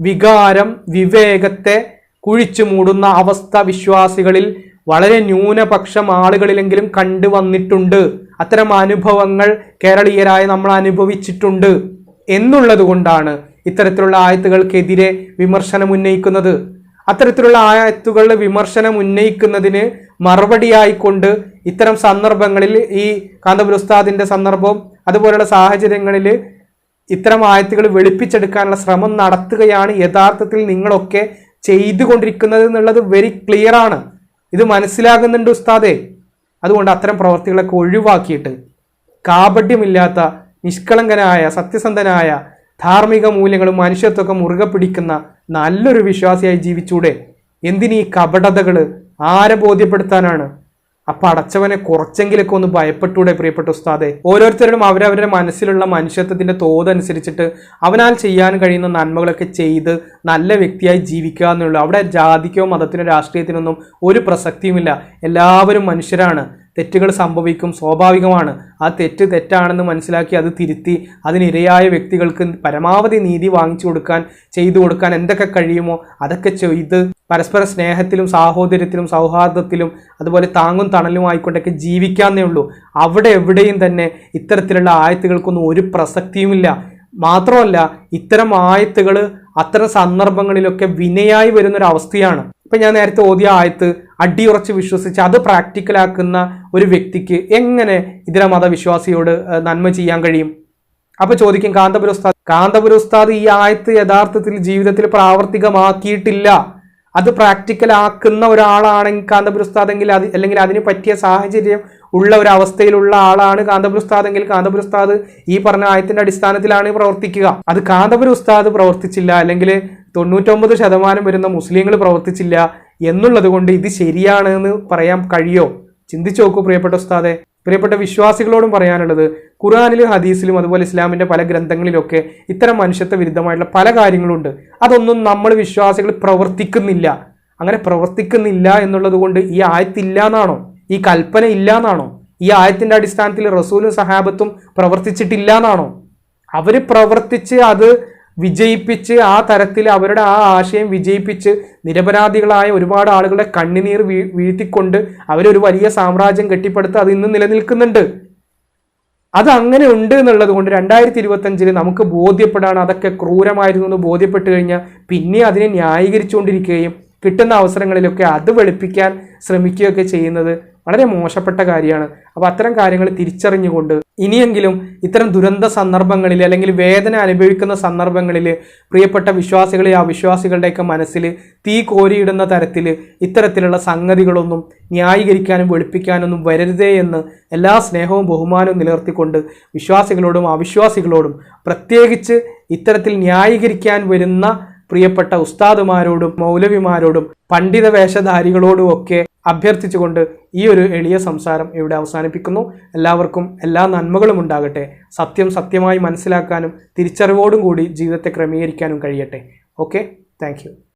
വികാരം വിവേകത്തെ കുഴിച്ചു മൂടുന്ന അവസ്ഥ വിശ്വാസികളിൽ വളരെ ന്യൂനപക്ഷം ആളുകളിലെങ്കിലും കണ്ടുവന്നിട്ടുണ്ട് അത്തരം അനുഭവങ്ങൾ കേരളീയരായ നമ്മൾ അനുഭവിച്ചിട്ടുണ്ട്. എന്നുള്ളത് കൊണ്ടാണ് ഇത്തരത്തിലുള്ള ആയത്തുകൾക്കെതിരെ വിമർശനം ഉന്നയിക്കുന്നത്. അത്തരത്തിലുള്ള ആയത്തുകളുടെ വിമർശനം ഉന്നയിക്കുന്നതിന് മറുപടിയായിക്കൊണ്ട് ഇത്തരം സന്ദർഭങ്ങളിൽ ഈ കാന്തപുര ഉസ്താദിന്റെ സന്ദർഭം അതുപോലെയുള്ള സാഹചര്യങ്ങളിൽ ഇത്തരം ആയത്തുകൾ വെളുപ്പിച്ചെടുക്കാനുള്ള ശ്രമം നടത്തുകയാണ് യഥാർത്ഥത്തിൽ നിങ്ങളൊക്കെ ചെയ്തുകൊണ്ടിരിക്കുന്നത് എന്നുള്ളത് വെരി ക്ലിയർ ആണ്. ഇത് മനസ്സിലാകുന്നുണ്ട് ഉസ്താദേ. അതുകൊണ്ട് അത്തരം പ്രവർത്തികളൊക്കെ ഒഴിവാക്കിയിട്ട് കാപട്യമില്ലാത്ത നിഷ്കളങ്കനായ സത്യസന്ധനായ ധാർമ്മിക മൂല്യങ്ങളും മനുഷ്യത്വമൊക്കെ മുറുകെ പിടിക്കുന്ന നല്ലൊരു വിശ്വാസിയായി ജീവിച്ചൂടെ. എന്തിനീ കപടതകൾ ആരെ ബോധ്യപ്പെടുത്താനാണ്? അപ്പൊ അടച്ചവനെ കുറച്ചെങ്കിലൊക്കെ ഒന്ന് ഭയപ്പെട്ടൂടെ പ്രിയപ്പെട്ട ഉസ്താദെ. ഓരോരുത്തരും അവരവരുടെ മനസ്സിലുള്ള മനുഷ്യത്വത്തിന്റെ തോതനുസരിച്ചിട്ട് അവനാൽ ചെയ്യാൻ കഴിയുന്ന നന്മകളൊക്കെ ചെയ്ത് നല്ല വ്യക്തിയായി ജീവിക്കുക എന്നുള്ളൂ. അവിടെ ജാതിക്കോ മതത്തിനോ രാഷ്ട്രീയത്തിനൊന്നും ഒരു പ്രസക്തിയുമില്ല. എല്ലാവരും മനുഷ്യരാണ്. തെറ്റുകൾ സംഭവിക്കും സ്വാഭാവികമാണ്. ആ തെറ്റ് തെറ്റാണെന്ന് മനസ്സിലാക്കി അത് തിരുത്തി അതിനിരയായ വ്യക്തികൾക്ക് പരമാവധി നീതി വാങ്ങിച്ചു കൊടുക്കാൻ ചെയ്തു കൊടുക്കാൻ എന്തൊക്കെ കഴിയുമോ അതൊക്കെ ചെയ്ത് പരസ്പര സ്നേഹത്തിലും സാഹോദര്യത്തിലും സൗഹാർദ്ദത്തിലും അതുപോലെ താങ്ങും തണലും ആയിക്കൊണ്ടൊക്കെ ജീവിക്കാന്നേ ഉള്ളൂ. അവിടെ എവിടെയും തന്നെ ഇത്തരത്തിലുള്ള ആയത്തുകൾക്കൊന്നും ഒരു പ്രസക്തിയുമില്ല. മാത്രമല്ല ഇത്തരം ആയത്തുകൾ അത്തരം സന്ദർഭങ്ങളിലൊക്കെ വിനയായി വരുന്നൊരു അവസ്ഥയാണ് ഇപ്പം ഞാൻ നേരത്തെ ഓതിയ ആയത്ത് അടിയുറച്ച് വിശ്വസിച്ച് അത് പ്രാക്ടിക്കലാക്കുന്ന ഒരു വ്യക്തിക്ക് എങ്ങനെ ഇതര മതവിശ്വാസിയോട് നന്മ ചെയ്യാൻ കഴിയും? അപ്പൊ ചോദിക്കും കാന്തപുര ഉസ്താദ് കാന്തപുര ഉസ്താദ് ഈ ആയത്ത് യഥാർത്ഥത്തിൽ ജീവിതത്തിൽ പ്രാവർത്തികമാക്കിയിട്ടില്ല. അത് പ്രാക്ടിക്കൽ ആക്കുന്ന ഒരാളാണെങ്കിൽ കാന്തപുരസ്താദെങ്കിൽ അത് അല്ലെങ്കിൽ അതിന് പറ്റിയ സാഹചര്യം ഉള്ള ഒരു അവസ്ഥയിലുള്ള ആളാണ് കാന്തപുര ഉസ്താദെങ്കിൽ ഉസ്താദ് ഈ പറഞ്ഞ ആയത്തിന്റെ അടിസ്ഥാനത്തിലാണ് പ്രവർത്തിക്കുക. അത് കാന്തപുര ഉസ്താദ് പ്രവർത്തിച്ചില്ല അല്ലെങ്കിൽ തൊണ്ണൂറ്റൊമ്പത് ശതമാനം വരുന്ന മുസ്ലിങ്ങൾ പ്രവർത്തിച്ചില്ല എന്നുള്ളത് കൊണ്ട് ഇത് ശരിയാണ് എന്ന് പറയാൻ കഴിയോ? ചിന്തിച്ചു നോക്കൂ പ്രിയപ്പെട്ട ഉസ്താദെ. പ്രിയപ്പെട്ട വിശ്വാസികളോടും പറയാനുള്ളത് ഖുറാനിലും ഹദീസിലും അതുപോലെ ഇസ്ലാമിന്റെ പല ഗ്രന്ഥങ്ങളിലൊക്കെ ഇത്തരം മനുഷ്യത്വ വിരുദ്ധമായിട്ടുള്ള പല കാര്യങ്ങളുണ്ട്. അതൊന്നും നമ്മൾ വിശ്വാസികൾ പ്രവർത്തിക്കുന്നില്ല. അങ്ങനെ പ്രവർത്തിക്കുന്നില്ല എന്നുള്ളത് കൊണ്ട് ഈ ആയത്തില്ല എന്നാണോ ഈ കൽപ്പന ഇല്ല എന്നാണോ ഈ ആയത്തിന്റെ അടിസ്ഥാനത്തിൽ റസൂലും സഹാബത്തും പ്രവർത്തിച്ചിട്ടില്ല എന്നാണോ അവർ പ്രവർത്തിച്ച് അത് വിജയിപ്പിച്ച് ആ തരത്തിൽ അവരുടെ ആ ആശയം വിജയിപ്പിച്ച് നിരപരാധികളായ ഒരുപാട് ആളുകളെ കണ്ണുനീർ വീ വീഴ്ത്തിക്കൊണ്ട് അവരൊരു വലിയ സാമ്രാജ്യം കെട്ടിപ്പടുത്ത് അത് ഇന്ന് നിലനിൽക്കുന്നുണ്ട്. അത് അങ്ങനെ ഉണ്ട് എന്നുള്ളത് കൊണ്ട് രണ്ടായിരത്തി ഇരുപത്തഞ്ചിൽ നമുക്ക് ബോധ്യപ്പെടാൻ അതൊക്കെ ക്രൂരമായിരുന്നു എന്ന് ബോധ്യപ്പെട്ട് കഴിഞ്ഞാൽ പിന്നെ അതിനെ ന്യായീകരിച്ചുകൊണ്ടിരിക്കുകയും കിട്ടുന്ന അവസരങ്ങളിലൊക്കെ അത് വെളുപ്പിക്കാൻ ശ്രമിക്കുകയൊക്കെ ചെയ്യുന്നത് വളരെ മോശപ്പെട്ട കാര്യമാണ്. അപ്പോൾ അത്തരം കാര്യങ്ങൾ തിരിച്ചറിഞ്ഞുകൊണ്ട് ഇനിയെങ്കിലും ഇത്തരം ദുരന്ത സന്ദർഭങ്ങളിൽ അല്ലെങ്കിൽ വേദന അനുഭവിക്കുന്ന സന്ദർഭങ്ങളിൽ പ്രിയപ്പെട്ട വിശ്വാസികളെ അവിശ്വാസികളുടെയൊക്കെ മനസ്സിൽ തീ കോരിയിടുന്ന തരത്തിൽ ഇത്തരത്തിലുള്ള സംഗതികളൊന്നും ന്യായീകരിക്കാനും വെളുപ്പിക്കാനൊന്നും വരരുതേ എന്ന് എല്ലാ സ്നേഹവും ബഹുമാനവും നിലനിർത്തിക്കൊണ്ട് വിശ്വാസികളോടും അവിശ്വാസികളോടും പ്രത്യേകിച്ച് ഇത്തരത്തിൽ ന്യായീകരിക്കാൻ വരുന്ന പ്രിയപ്പെട്ട ഉസ്താദുമാരോടും മൗലവിമാരോടും പണ്ഡിത വേഷധാരികളോടും ഒക്കെ അഭ്യർത്ഥിച്ചുകൊണ്ട് ഈ ഒരു എളിയ സംസാരം ഇവിടെ അവസാനിപ്പിക്കുന്നു. എല്ലാവർക്കും എല്ലാ നന്മകളും ഉണ്ടാകട്ടെ. സത്യം സത്യമായി മനസ്സിലാക്കാനും തിരിച്ചറിവോടും കൂടി ജീവിതത്തെ ക്രമീകരിക്കാനും കഴിയട്ടെ. ഓക്കെ? താങ്ക്